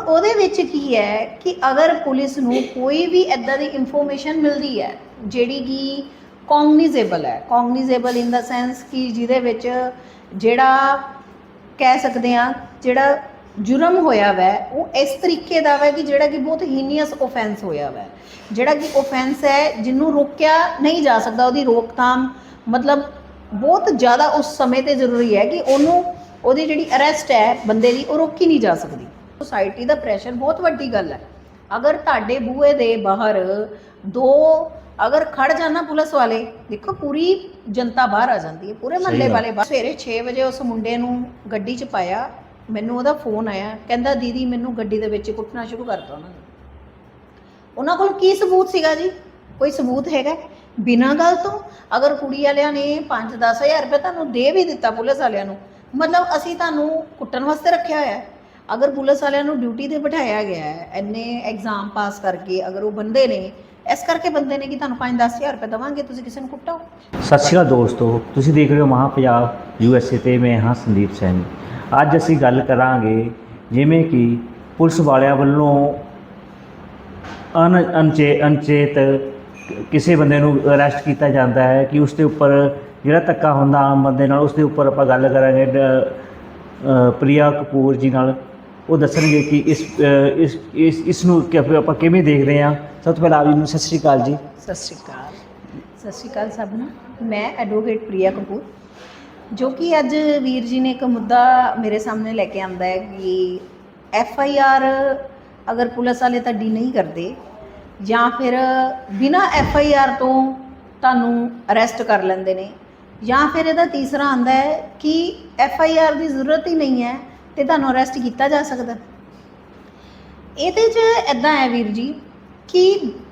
ਉਹਦੇ ਵਿੱਚ ਕੀ ਹੈ ਕਿ ਅਗਰ ਪੁਲਿਸ ਨੂੰ ਕੋਈ ਵੀ ਐਦਾਂ ਦੀ ਇਨਫੋਰਮੇਸ਼ਨ ਮਿਲਦੀ ਹੈ, ਜਿਹੜੀ ਕਿ ਕੌਗਨੀਜ਼ੇਬਲ ਹੈ ਕੌਗਨੀਜ਼ੇਬਲ ਇਨ ਦਾ ਸੈਂਸ ਕਿ ਜਿਹਦੇ ਵਿੱਚ ਜਿਹੜਾ ਕਹਿ ਸਕਦੇ ਆ ਜਿਹੜਾ ਜੁਰਮ ਹੋਇਆ ਵੈ, ਉਹ ਇਸ ਤਰੀਕੇ ਦਾ ਵੈ ਕਿ ਜਿਹੜਾ ਕਿ ਬਹੁਤ ਹੀਨੀਅਸ ਆਫੈਂਸ ਹੋਇਆ ਵੈ। ਜਿਹੜਾ ਕਿ ਆਫੈਂਸ ਹੈ, ਜਿਹਨੂੰ ਰੋਕਿਆ ਨਹੀਂ ਜਾ ਸਕਦਾ, ਉਹਦੀ ਰੋਕਥਾਮ ਮਤਲਬ ਬਹੁਤ ਜ਼ਿਆਦਾ ਉਸ ਸਮੇਂ ਤੇ ਜ਼ਰੂਰੀ ਹੈ ਕਿ ਉਹਨੂੰ, ਉਹਦੀ ਜਿਹੜੀ ਅਰੈਸਟ ਹੈ ਬੰਦੇ ਦੀ, ਉਹ ਰੋਕੀ ਨਹੀਂ ਜਾ ਸਕਦੀ। ਸੋਸਾਇਟੀ ਦਾ ਪ੍ਰੈਸ਼ਰ ਬਹੁਤ ਵੱਡੀ ਗੱਲ ਹੈ। ਅਗਰ ਤੁਹਾਡੇ ਬੂਹੇ ਦੇ ਬਾਹਰ ਦੋ ਅਗਰ ਖੜ ਜਾਣਾ ਪੁਲਿਸ ਵਾਲੇ ਦੇਖੋ ਪੂਰੀ ਜਨਤਾ ਬਾਹਰ ਆ ਜਾਂਦੀ ਹੈ ਪੂਰੇ ਮਹੱਲੇ। ਵਾਲੇ ਬਾਹਰ। ਸਵੇਰੇ 6 ਵਜੇ ਉਸ ਮੁੰਡੇ ਨੂੰ ਗੱਡੀ 'ਚ ਪਾਇਆ ਮੈਨੂੰ ਉਹਦਾ ਫੋਨ ਆਇਆ ਕਹਿੰਦਾ ਦੀਦੀ ਮੈਨੂੰ ਗੱਡੀ ਦੇ ਵਿੱਚ ਕੁੱਟਣਾ ਸ਼ੁਰੂ ਕਰਤਾ ਉਹਨਾਂ ਨੇ। ਉਹਨਾਂ ਕੋਲ ਕੀ ਸਬੂਤ ਸੀਗਾ ਜੀ? ਕੋਈ ਸਬੂਤ ਹੈਗਾ? ਬਿਨਾਂ ਗੱਲ ਤੋਂ ਅਗਰ ਕੁੜੀ ਵਾਲਿਆਂ ਨੇ 5-10000 ਰੁਪਏ ਤੁਹਾਨੂੰ ਦੇ ਵੀ ਦਿੱਤਾ ਪੁਲਿਸ ਵਾਲਿਆਂ ਨੂੰ ਮਤਲਬ ਅਸੀਂ ਤੁਹਾਨੂੰ ਕੁੱਟਣ ਵਾਸਤੇ ਰੱਖਿਆ ਹੋਇਆ ਹੈ। ਅਗਰ ਪੁਲਿਸ ਵਾਲਿਆਂ ਨੂੰ ਡਿਊਟੀ ਤੇ ਬਿਠਾਇਆ ਗਿਆ ਹੈ ਇੰਨੇ ਐਗਜ਼ਾਮ ਪਾਸ ਕਰਕੇ ਅਗਰ ਉਹ ਬੰਦੇ ਨੇ ਇਸ ਕਰਕੇ ਬੰਦੇ ਨੇ ਕਿ ਤੁਹਾਨੂੰ 5-10000 ਰੁਪਏ ਦਵਾਂਗੇ ਤੁਸੀਂ ਕਿਸੇ ਨੂੰ ਕੁੱਟੋ? ਸਤਿ ਸ਼੍ਰੀ ਅਕਾਲ ਦੋਸਤੋ ਤੁਸੀਂ ਦੇਖ ਰਹੇ ਹੋ ਮਹਾ ਪੰਜਾਬ ਯੂ ਐਸ ਏ ਤੇ ਮੈਂ ਹਾਂ ਸੰਦੀਪ ਸੈਣੀ। ਅੱਜ ਅਸੀਂ ਗੱਲ ਕਰਾਂਗੇ ਜਿਵੇਂ ਕਿ ਪੁਲਿਸ ਵਾਲਿਆਂ ਵੱਲੋਂ ਅਨ ਅਨਚੇ ਅਨਚੇਤ ਕਿਸੇ ਬੰਦੇ ਨੂੰ ਅਰੈਸਟ ਕੀਤਾ ਜਾਂਦਾ ਹੈ ਕਿ ਉਸ ਦੇ ਉੱਪਰ ਜਿਹੜਾ ਧੱਕਾ ਹੁੰਦਾ ਆਮ ਬੰਦੇ ਨਾਲ ਉਸ ਦੇ ਉੱਪਰ ਆਪਾਂ ਗੱਲ ਕਰਾਂਗੇ ਡ- ਅ, ਪ੍ਰਿਆ ਕਪੂਰ ਜੀ ਨਾਲ। ਉਹ ਦੱਸਣਗੇ ਕਿ ਇਸ ਅ, ਇਸ ਇਸ ਇਸ ਨੂੰ ਕਿ ਆਪਾਂ ਕਿਵੇਂ ਦੇਖਦੇ ਹਾਂ। ਸਭ ਤੋਂ ਪਹਿਲਾਂ ਆਪ ਜੀ ਨੂੰ ਸਤਿ ਸ਼੍ਰੀ ਅਕਾਲ ਜੀ। ਸਤਿ ਸ਼੍ਰੀ ਅਕਾਲ। ਸਤਿ ਸ਼੍ਰੀ ਅਕਾਲ ਸਭ ਨੂੰ। ਮੈਂ ਐਡਵੋਕੇਟ ਪ੍ਰਿਆ ਕਪੂਰ ਜੋ ਕਿ ਅੱਜ ਵੀਰ ਜੀ ਨੇ ਇੱਕ ਮੁੱਦਾ ਮੇਰੇ ਸਾਹਮਣੇ ਲੈ ਕੇ ਆਂਦਾ ਹੈ ਕਿ ਐਫ ਆਈ ਆਰ ਅਗਰ ਪੁਲਿਸ ਵਾਲੇ ਤੁਹਾਡੀ ਨਹੀਂ ਕਰਦੇ ਜਾਂ ਫਿਰ ਬਿਨਾ ਐਫ ਆਈ ਆਰ ਤੋਂ ਤੁਹਾਨੂੰ ਅਰੈਸਟ ਕਰ ਲੈਂਦੇ ਨੇ ਜਾਂ ਫਿਰ ਇਹਦਾ ਤੀਸਰਾ ਆਂਦਾ ਹੈ ਕਿ ਐਫ ਆਈ ਆਰ ਦੀ ਜ਼ਰੂਰਤ ਹੀ ਨਹੀਂ ਹੈ ਤੇ ਤੁਹਾਨੂੰ ਅਰੈਸਟ ਕੀਤਾ ਜਾ ਸਕਦਾ। ਇਹਦੇ 'ਚ ਇਦਾਂ ਹੈ ਵੀਰ ਜੀ ਕਿ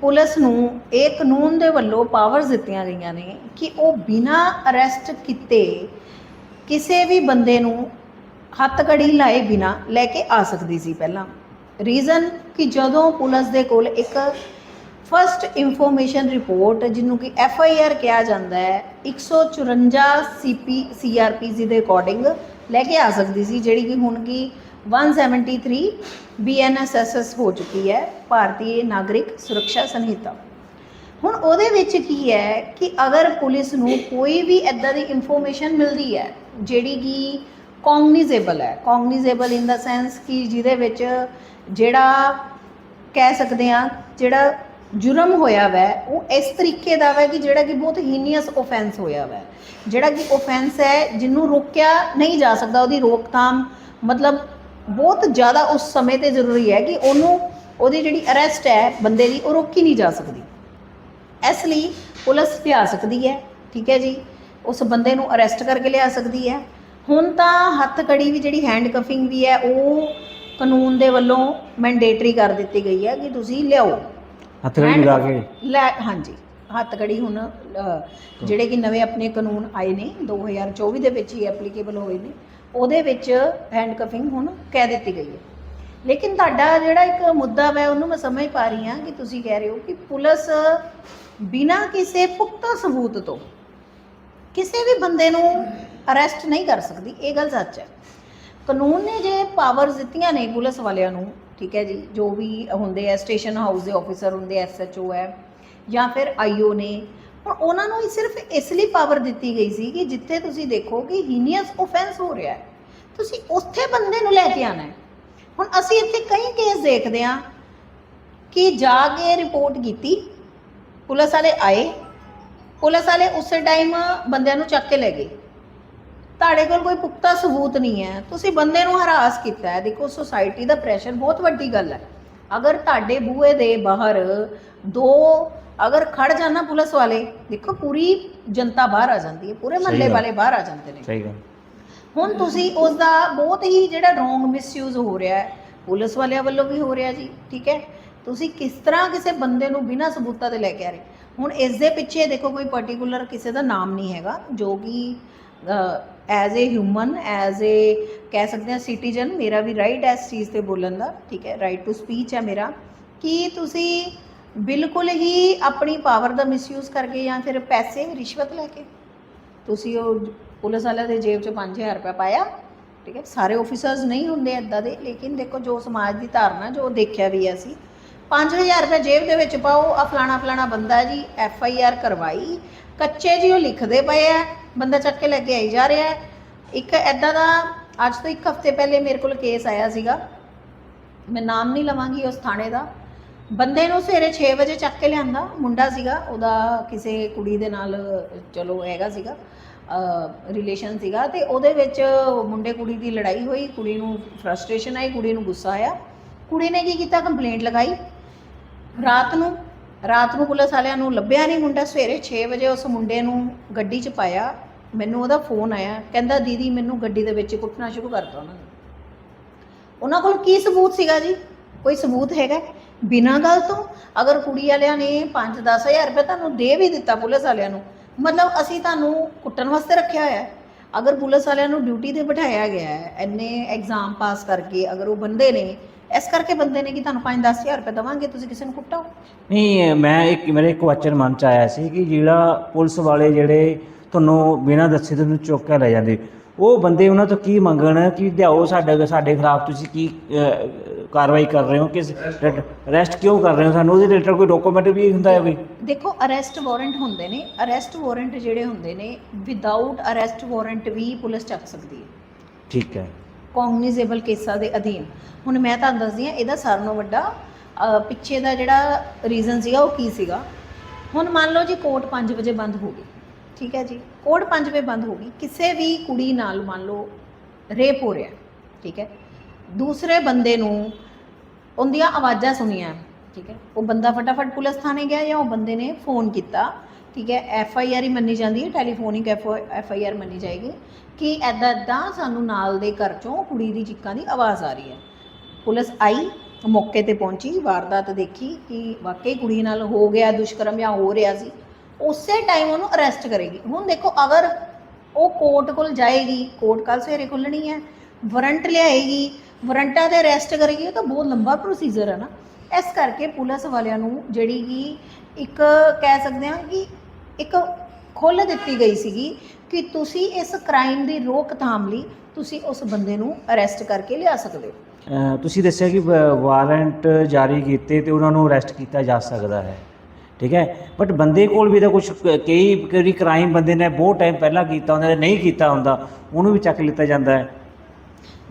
ਪੁਲਿਸ ਨੂੰ ਇਹ ਕਾਨੂੰਨ ਦੇ ਵੱਲੋਂ ਪਾਵਰਸ ਦਿੱਤੀਆਂ ਗਈਆਂ ਨੇ ਕਿ ਉਹ ਬਿਨਾਂ ਅਰੈਸਟ ਕੀਤੇ ਕਿਸੇ ਵੀ ਬੰਦੇ ਨੂੰ ਹੱਥ ਕੜੀ ਲਾਏ ਬਿਨਾ ਲੈ ਕੇ ਆ ਸਕਦੀ ਸੀ ਪਹਿਲਾਂ। ਰੀਜ਼ਨ ਕਿ ਜਦੋਂ ਪੁਲਿਸ ਦੇ ਕੋਲ ਇੱਕ ਫਰਸਟ ਇਨਫੋਰਮੇਸ਼ਨ ਰਿਪੋਰਟ ਜਿਹਨੂੰ ਕਿ ਐਫ ਆਈ ਆਰ ਕਿਹਾ ਜਾਂਦਾ ਹੈ 154 ਸੀਪੀ ਸੀਆਰਪੀਸੀ ਦੇ ਅਕੋਰਡਿੰਗ ਲੈ ਕੇ ਆ ਸਕਦੀ ਸੀ, ਜਿਹੜੀ ਕਿ ਹੁਣ ਕੀ 173 ਬੀਐਨਐਸਐਸਐਸ ਹੋ ਚੁੱਕੀ ਹੈ, ਭਾਰਤੀ ਨਾਗਰਿਕ ਸੁਰੱਖਿਆ ਸੰਹਿਤਾ। ਹੁਣ ਉਹਦੇ ਵਿੱਚ ਕੀ ਹੈ ਕਿ ਅਗਰ ਪੁਲਿਸ ਨੂੰ ਕੋਈ ਵੀ ਐਦਾਂ ਦੀ ਇਨਫੋਰਮੇਸ਼ਨ ਮਿਲਦੀ ਹੈ, ਜਿਹੜੀ ਕਿ ਕੌਗਨੀਜ਼ੇਬਲ ਹੈ ਕੌਗਨੀਜ਼ੇਬਲ ਇਨ ਦਾ ਸੈਂਸ ਕਿ ਜਿਹਦੇ ਵਿੱਚ ਜਿਹੜਾ ਕਹਿ ਸਕਦੇ ਆ ਜਿਹੜਾ ਜੁਰਮ ਹੋਇਆ ਵੈ, ਉਹ ਇਸ ਤਰੀਕੇ ਦਾ ਵੈ ਕਿ ਜਿਹੜਾ ਕਿ ਬਹੁਤ ਹੀਨੀਅਸ ਆਫੈਂਸ ਹੋਇਆ ਵੈ। ਜਿਹੜਾ ਕਿ ਆਫੈਂਸ ਹੈ, ਜਿਹਨੂੰ ਰੋਕਿਆ ਨਹੀਂ ਜਾ ਸਕਦਾ, ਉਹਦੀ ਰੋਕਥਾਮ ਮਤਲਬ ਬਹੁਤ ਜ਼ਿਆਦਾ ਉਸ ਸਮੇਂ ਤੇ ਜ਼ਰੂਰੀ ਹੈ ਕਿ ਉਹਨੂੰ, ਉਹਦੀ ਜਿਹੜੀ ਅਰੈਸਟ ਹੈ ਬੰਦੇ ਦੀ, ਉਹ ਰੋਕੀ ਨਹੀਂ ਜਾ ਸਕਦੀ। ਇਸ ਲਈ ਪੁਲਿਸ ਲਿਆ ਸਕਦੀ ਹੈ, ਠੀਕ ਹੈ ਜੀ? ਉਸ ਬੰਦੇ ਨੂੰ ਅਰੈਸਟ ਕਰਕੇ ਲਿਆ ਸਕਦੀ ਹੈ। ਹੁਣ ਤਾਂ ਹੱਥ ਕੜੀ ਵੀ ਜਿਹੜੀ ਹੈਂਡ ਕਫਿੰਗ ਵੀ ਹੈ, ਉਹ ਕਾਨੂੰਨ ਦੇ ਵੱਲੋਂ ਮੈਂਡੇਟਰੀ ਕਰ ਦਿੱਤੀ ਗਈ ਹੈ ਕਿ ਤੁਸੀਂ ਲਿਆਓ। ਹੱਥ ਕੜੀ Hand ਲਗਾ ਕੇ। ਲੈ ਹਾਂਜੀ ਹੱਥ ਕੜੀ ਹੁਣ ਅ, ਜਿਹੜੇ ਕਿ ਨਵੇਂ ਆਪਣੇ ਕਾਨੂੰਨ ਆਏ ਨੇ 2024 ਦੇ ਵਿੱਚ ਹੀ ਐਪਲੀਕੇਬਲ ਹੋਏ ਨੇ ਉਹਦੇ ਵਿੱਚ ਹੈਂਡ ਕਫਿੰਗ ਹੁਣ ਕਹਿ ਦਿੱਤੀ ਗਈ ਹੈ। ਲੇਕਿਨ ਤੁਹਾਡਾ ਜਿਹੜਾ ਇੱਕ ਮੁੱਦਾ ਹੈ ਉਹਨੂੰ ਮੈਂ ਸਮਝ ਪਾ ਰਹੀ ਹਾਂ ਕਿ ਤੁਸੀਂ ਕਹਿ ਰਹੇ ਹੋ ਕਿ ਪੁਲਿਸ ਬਿਨਾਂ ਕਿਸੇ ਪੁਖਤਾ ਸਬੂਤ ਤੋਂ ਕਿਸੇ ਵੀ ਬੰਦੇ ਨੂੰ ਅਰੈਸਟ ਨਹੀਂ ਕਰ ਸਕਦੀ। ਇਹ ਗੱਲ ਸੱਚ ਹੈ। ਕਾਨੂੰਨ ਨੇ ਜੇ ਪਾਵਰਸ ਦਿੱਤੀਆਂ ਨੇ ਪੁਲਿਸ ਵਾਲਿਆਂ ਨੂੰ ਠੀਕ ਹੈ ਜੀ, ਜੋ ਵੀ ਹੁੰਦੇ ਆ ਸਟੇਸ਼ਨ ਹਾਊਸ ਦੇ ਆਫੀਸਰ ਹੁੰਦੇ ਐਸਐਚਓ ਹੈ, ਜਾਂ ਫਿਰ ਆਈਓ ਨੇ ਹੁਣ ਉਹਨਾਂ ਨੂੰ ਹੀ ਸਿਰਫ ਇਸ ਲਈ ਪਾਵਰ ਦਿੱਤੀ ਗਈ ਸੀ ਕਿ ਜਿੱਥੇ ਤੁਸੀਂ ਦੇਖੋ ਕਿ ਹੀਨੀਅਸ ਆਫੈਂਸ ਹੋ ਰਿਹਾ ਹੈ, ਤੁਸੀਂ ਉੱਥੇ ਬੰਦੇ ਨੂੰ ਲੈ ਕੇ ਆਣਾ ਹੈ। ਹੁਣ ਅਸੀਂ ਇੱਥੇ ਕਈ ਕੇਸ ਦੇਖਦੇ ਹਾਂ ਕਿ ਜਾ ਕੇ ਰਿਪੋਰਟ ਕੀਤੀ, ਪੁਲਿਸ ਵਾਲੇ ਆਏ, ਪੁਲਿਸ ਵਾਲੇ ਉਸੇ ਟਾਈਮ ਬੰਦਿਆਂ ਨੂੰ ਚੱਕ ਕੇ ਲੈ ਗਏ। ਤੁਹਾਡੇ ਕੋਲ ਕੋਈ ਪੁਖਤਾ ਸਬੂਤ ਨਹੀਂ ਹੈ। ਤੁਸੀਂ ਬੰਦੇ ਨੂੰ ਹਰਾਸ ਕੀਤਾ ਹੈ। ਦੇਖੋ ਸੋਸਾਇਟੀ ਦਾ ਪ੍ਰੈਸ਼ਰ ਬਹੁਤ ਵੱਡੀ ਗੱਲ ਹੈ। ਅਗਰ ਤੁਹਾਡੇ ਬੂਹੇ ਦੇ ਬਾਹਰ ਦੋ ਅਗਰ ਖੜ ਜਾਣਾ ਪੁਲਿਸ ਵਾਲੇ ਦੇਖੋ ਪੂਰੀ ਜਨਤਾ ਬਾਹਰ ਆ ਜਾਂਦੀ ਹੈ। ਪੂਰੇ ਮਹੱਲੇ ਗੱਲ। ਵਾਲੇ ਬਾਹਰ ਆ ਜਾਂਦੇ ਨੇ। ਸਹੀ ਗੱਲ। ਹੁਣ ਤੁਸੀਂ ਉਸ ਦਾ ਬਹੁਤ ਹੀ ਜਿਹੜਾ ਰੋਂਗ ਮਿਸਯੂਜ਼ ਹੋ ਰਿਹਾ ਹੈ ਪੁਲਿਸ ਵਾਲਿਆਂ ਵੱਲੋਂ ਵੀ ਹੋ ਰਿਹਾ ਜੀ ਠੀਕ ਹੈ? ਤੁਸੀਂ ਕਿਸ ਤਰ੍ਹਾਂ ਕਿਸੇ ਬੰਦੇ ਨੂੰ ਬਿਨਾਂ ਸਬੂਤਾਂ ਦੇ ਲੈ ਕੇ ਆ ਰਹੇ? ਹੁਣ ਇਸ ਦੇ ਪਿੱਛੇ ਦੇਖੋ ਕੋਈ ਪਾਰਟਿਕੂਲਰ ਕਿਸੇ ਦਾ ਨਾਮ ਨਹੀਂ ਹੈਗਾ, ਜੋ ਕਿ as a human as a ਕਹਿ ਸਕਦੇ ਹਾਂ ਸਿਟੀਜ਼ਨ ਮੇਰਾ ਵੀ ਰਾਈਟ ਹੈ ਇਸ ਚੀਜ਼ ਤੇ ਬੋਲਣ ਦਾ, ਠੀਕ ਹੈ ਰਾਈਟ ਟੂ ਸਪੀਚ ਹੈ ਮੇਰਾ। ਕਿ ਤੁਸੀਂ ਬਿਲਕੁਲ ਹੀ ਆਪਣੀ ਪਾਵਰ ਦਾ ਮਿਸਯੂਜ਼ ਕਰਕੇ ਜਾਂ ਫਿਰ ਪੈਸੇ ਰਿਸ਼ਵਤ ਲੈ ਕੇ ਤੁਸੀਂ ਉਹ ਪੁਲਿਸ ਵਾਲਿਆਂ ਦੇ ਜੇਬ 'ਚ 5000 ਰੁਪਏ ਪਾਇਆ? ਠੀਕ ਹੈ, ਸਾਰੇ ਆਫੀਸਰਸ ਨਹੀਂ ਹੁੰਦੇ ਐਦਾਂ ਦੇ, ਲੇਕਿਨ ਦੇਖੋ ਜੋ ਸਮਾਜ ਦੀ ਧਾਰਨਾ, ਜੋ ਦੇਖਿਆ ਵੀ ਹੈ ਅਸੀਂ 5000 ਰੁਪਏ ਜੇਬ ਦੇ ਵਿੱਚ ਪਾਓ। ਆ ਫਲਾਣਾ ਫਲਾਣਾ ਬੰਦਾ ਜੀ, ਐਫ ਆਈ ਆਰ ਕਰਵਾਈ। ਕੱਚੇ ਜੀ ਉਹ ਲਿਖਦੇ ਪਏ ਆ। ਬੰਦਾ ਚੱਕ ਕੇ ਲੈ ਕੇ ਆਈ ਜਾ ਰਿਹਾ। ਹੈ ਇੱਕ ਐਦਾਂ ਦਾ, ਅੱਜ ਤੋਂ ਇੱਕ ਹਫ਼ਤੇ ਪਹਿਲੇ ਮੇਰੇ ਕੋਲ ਕੇਸ ਆਇਆ ਸੀਗਾ। ਮੈਂ ਨਾਮ ਨਹੀਂ ਲਵਾਂਗੀ ਉਸ ਥਾਣੇ ਦਾ। ਬੰਦੇ ਨੂੰ ਸਵੇਰੇ 6 ਵਜੇ ਚੱਕ ਕੇ ਲਿਆਂਦਾ। ਮੁੰਡਾ ਸੀਗਾ, ਉਹਦਾ ਕਿਸੇ ਕੁੜੀ ਦੇ ਨਾਲ, ਚਲੋ ਹੈਗਾ ਸੀਗਾ ਰਿਲੇਸ਼ਨ ਸੀਗਾ ਤੇ ਉਹਦੇ ਵਿੱਚ ਮੁੰਡੇ ਕੁੜੀ ਦੀ ਲੜਾਈ ਹੋਈ। ਕੁੜੀ ਨੂੰ ਫਰਸਟ੍ਰੇਸ਼ਨ ਆਈ, ਕੁੜੀ ਨੂੰ ਗੁੱਸਾ ਆਇਆ। ਕੁੜੀ ਨੇ ਕੀ ਕੀਤਾ? ਕੰਪਲੇਂਟ ਲਗਾਈ। ਰਾਤ ਨੂੰ ਰਾਤ ਨੂੰ ਪੁਲਿਸ ਵਾਲਿਆਂ ਨੂੰ ਲੱਭਿਆ ਨਹੀਂ ਮੁੰਡਾ, ਸਵੇਰੇ 6 ਵਜੇ ਉਸ ਮੁੰਡੇ ਨੂੰ ਗੱਡੀ 'ਚ ਪਾਇਆ। ਮੈਨੂੰ ਉਹਦਾ ਫੋਨ ਆਇਆ, ਕਹਿੰਦਾ, ਦੀਦੀ, ਮੈਨੂੰ ਗੱਡੀ ਦੇ ਵਿੱਚ ਕੁੱਟਣਾ ਸ਼ੁਰੂ ਕਰਤਾ ਉਹਨਾਂ ਨੇ। ਉਹਨਾਂ ਕੋਲ ਕੀ ਸਬੂਤ ਸੀਗਾ ਜੀ? ਕੋਈ ਸਬੂਤ ਹੈਗਾ? ਬਿਨਾਂ ਗੱਲ ਤੋਂ ਅਗਰ ਕੁੜੀ ਵਾਲਿਆਂ ਨੇ 5-10000 ਰੁਪਏ ਤੁਹਾਨੂੰ ਦੇ ਵੀ ਦਿੱਤਾ ਪੁਲਿਸ ਵਾਲਿਆਂ ਨੂੰ, ਮਤਲਬ ਅਸੀਂ ਤੁਹਾਨੂੰ ਕੁੱਟਣ ਵਾਸਤੇ ਰੱਖਿਆ ਹੋਇਆ। ਹੈ ਅਗਰ ਪੁਲਿਸ ਵਾਲਿਆਂ ਨੂੰ ਡਿਊਟੀ ਤੇ ਬਿਠਾਇਆ ਗਿਆ ਹੈ, ਇੰਨੇ ਐਗਜ਼ਾਮ ਪਾਸ ਕਰਕੇ ਅਗਰ ਉਹ ਬੰਦੇ ਨੇ ਇਸ ਕਰਕੇ ਬੰਦੇ ਨੇ ਕਿ ਤੁਹਾਨੂੰ 5-10000 ਰੁਪਏ ਦਵਾਂਗੇ ਤੁਸੀਂ ਕਿਸੇ ਨੂੰ ਕੁੱਟੋ? ਨਹੀਂ ਮੈਂ ਇੱਕ ਮੇਰੇ ਇੱਕ ਕੁਐਸਚਨ ਮਨ ਚ ਆਇਆ ਸੀ ਕਿ ਜਿਹੜਾ ਪੁਲਿਸ ਵਾਲੇ ਜਿਹੜੇ ਤੁਹਾਨੂੰ ਬਿਨਾਂ ਦੱਸੇ ਤੁਹਾਨੂੰ ਚੁੱਕ ਕੇ ਲੈ ਜਾਂਦੇ ਉਹ ਬੰਦੇ ਉਹਨਾਂ ਤੋਂ ਕੀ ਮੰਗਣ ਕਿ ਲਿਆਓ ਸਾਡੇ ਸਾਡੇ ਖਿਲਾਫ ਤੁਸੀਂ ਕੀ ਅਹ, ਕਾਰਵਾਈ ਕਰ ਰਹੇ ਹੋ ਕਿ ਅਰੈਸਟ ਕਿਉਂ ਕਰ ਰਹੇ ਹੋ ਸਾਨੂੰ? ਉਹਦੇ ਰਿਲੇਟਡ ਕੋਈ ਡਾਕੂਮੈਂਟ ਵੀ ਹੁੰਦਾ ਹੈ ਕੋਈ? ਦੇਖੋ ਅਰੈਸਟ ਵਾਰੰਟ ਹੁੰਦੇ ਨੇ ਅਰੈਸਟ ਵਾਰੰਟ ਜਿਹੜੇ ਹੁੰਦੇ ਨੇ ਵਿਦਆਊਟ ਅਰੈਸਟ ਵਾਰੰਟ ਵੀ ਪੁਲਿਸ ਚੱਕ ਸਕਦੀ ਹੈ। ਠੀਕ ਹੈ। ਕੌਗਨੀਜ਼ੇਬਲ ਕੇਸਾਂ ਦੇ ਅਧੀਨ। ਹੁਣ ਮੈਂ ਤੁਹਾਨੂੰ ਦੱਸਦੀ ਹਾਂ, ਇਹਦਾ ਸਾਰਿਆਂ ਨਾਲੋਂ ਵੱਡਾ ਪਿੱਛੇ ਦਾ ਜਿਹੜਾ ਰੀਜ਼ਨ ਸੀਗਾ, ਉਹ ਕੀ ਸੀਗਾ? ਹੁਣ ਮੰਨ ਲਓ ਜੀ ਕੋਰਟ 5 ਵਜੇ ਬੰਦ ਹੋ ਗਈ, ਠੀਕ ਹੈ ਜੀ? ਕੋਰਟ 5 ਵਜੇ ਬੰਦ ਹੋ ਗਈ। ਕਿਸੇ ਵੀ ਕੁੜੀ ਨਾਲ ਮੰਨ ਲਓ ਰੇਪ ਹੋ ਰਿਹਾ, ਠੀਕ ਹੈ? ਦੂਸਰੇ ਬੰਦੇ ਨੂੰ ਉਹਦੀਆਂ ਆਵਾਜ਼ਾਂ ਸੁਣੀਆਂ, ਠੀਕ ਹੈ? ਉਹ ਬੰਦਾ ਫਟਾਫਟ ਪੁਲਿਸ ਥਾਣੇ ਗਿਆ ਜਾਂ ਉਹ ਬੰਦੇ ਨੇ ਫੋਨ ਕੀਤਾ, ਠੀਕ ਹੈ? ਐਫ ਆਈ ਆਰ ਹੀ ਮੰਨੀ ਜਾਂਦੀ ਹੈ, ਟੈਲੀਫੋਨਿਕ ਐਫ ਆਈ ਆਰ ਮੰਨੀ ਜਾਏਗੀ। ਕਿ ਐਦਾਂ ਐਦਾਂ ਸਾਨੂੰ ਨਾਲ ਦੇ ਘਰ ਚੋਂ ਕੁੜੀ ਦੀ ਚੀਕਾਂ ਦੀ ਆਵਾਜ਼ ਆ ਰਹੀ ਹੈ। ਪੁਲਿਸ ਆਈ, ਮੌਕੇ ਤੇ ਪਹੁੰਚੀ, ਵਾਰਦਾਤ ਦੇਖੀ ਕਿ ਵਾਕਈ ਕੁੜੀ ਨਾਲ ਹੋ ਗਿਆ ਦੁਸ਼ਕਰਮ ਜਾਂ ਹੋ ਰਿਹਾ ਸੀ। ਉਸੇ ਟਾਈਮ ਉਹਨੂੰ ਅਰੈਸਟ ਕਰੇਗੀ। ਹੁਣ ਦੇਖੋ, ਅਗਰ ਉਹ ਕੋਰਟ ਕੋਲ ਜਾਏਗੀ ਕੋਰਟ ਕੱਲ ਸਵੇਰੇ ਖੁੱਲਣੀ ਹੈ ਵਾਰੰਟ ਲਿਆਏਗੀ ਵਾਰੰਟਾਂ ਤੇ ਅਰੈਸਟ ਕਰੇਗੀ, ਇਹ ਤਾਂ ਬਹੁਤ ਲੰਬਾ ਪ੍ਰੋਸੀਜਰ ਹੈ ਨਾ। ਇਸ ਕਰਕੇ ਪੁਲਿਸ ਵਾਲਿਆਂ ਨੂੰ ਜਿਹੜੀ ਕਿ ਇੱਕ ਕਹਿ ਸਕਦੇ ਹਾਂ ਕਿ ਇੱਕ ਖੁੱਲ੍ਹ ਦਿੱਤੀ ਗਈ ਸੀਗੀ ਕਿ ਤੁਸੀਂ ਇਸ ਕ੍ਰਾਈਮ ਦੀ ਰੋਕਥਾਮ ਲਈ ਤੁਸੀਂ ਉਸ ਬੰਦੇ ਨੂੰ ਅਰੈਸਟ ਕਰਕੇ ਲਿਆ ਸਕਦੇ ਹੋ। ਅਹ, ਤੁਸੀਂ ਦੱਸਿਆ ਕਿ ਵਾਰੰਟ ਜਾਰੀ ਕੀਤੇ ਤੇ ਉਹਨਾਂ ਨੂੰ ਅਰੈਸਟ ਕੀਤਾ ਜਾ ਸਕਦਾ ਹੈ। ਠੀਕ ਹੈ? ਬਟ ਬੰਦੇ ਕੋਲ ਵੀ ਤਾਂ ਕੁਝ ਕਈ ਕਈ ਕ੍ਰਾਈਮ ਬੰਦੇ ਨੇ ਬਹੁਤ ਟਾਈਮ ਪਹਿਲਾਂ ਕੀਤਾ ਹੁੰਦਾ ਜਾਂ ਨਹੀਂ ਕੀਤਾ ਹੁੰਦਾ ਉਹਨੂੰ ਵੀ ਚੱਕ ਲਿੱਤਾ ਜਾਂਦਾ ਹੈ।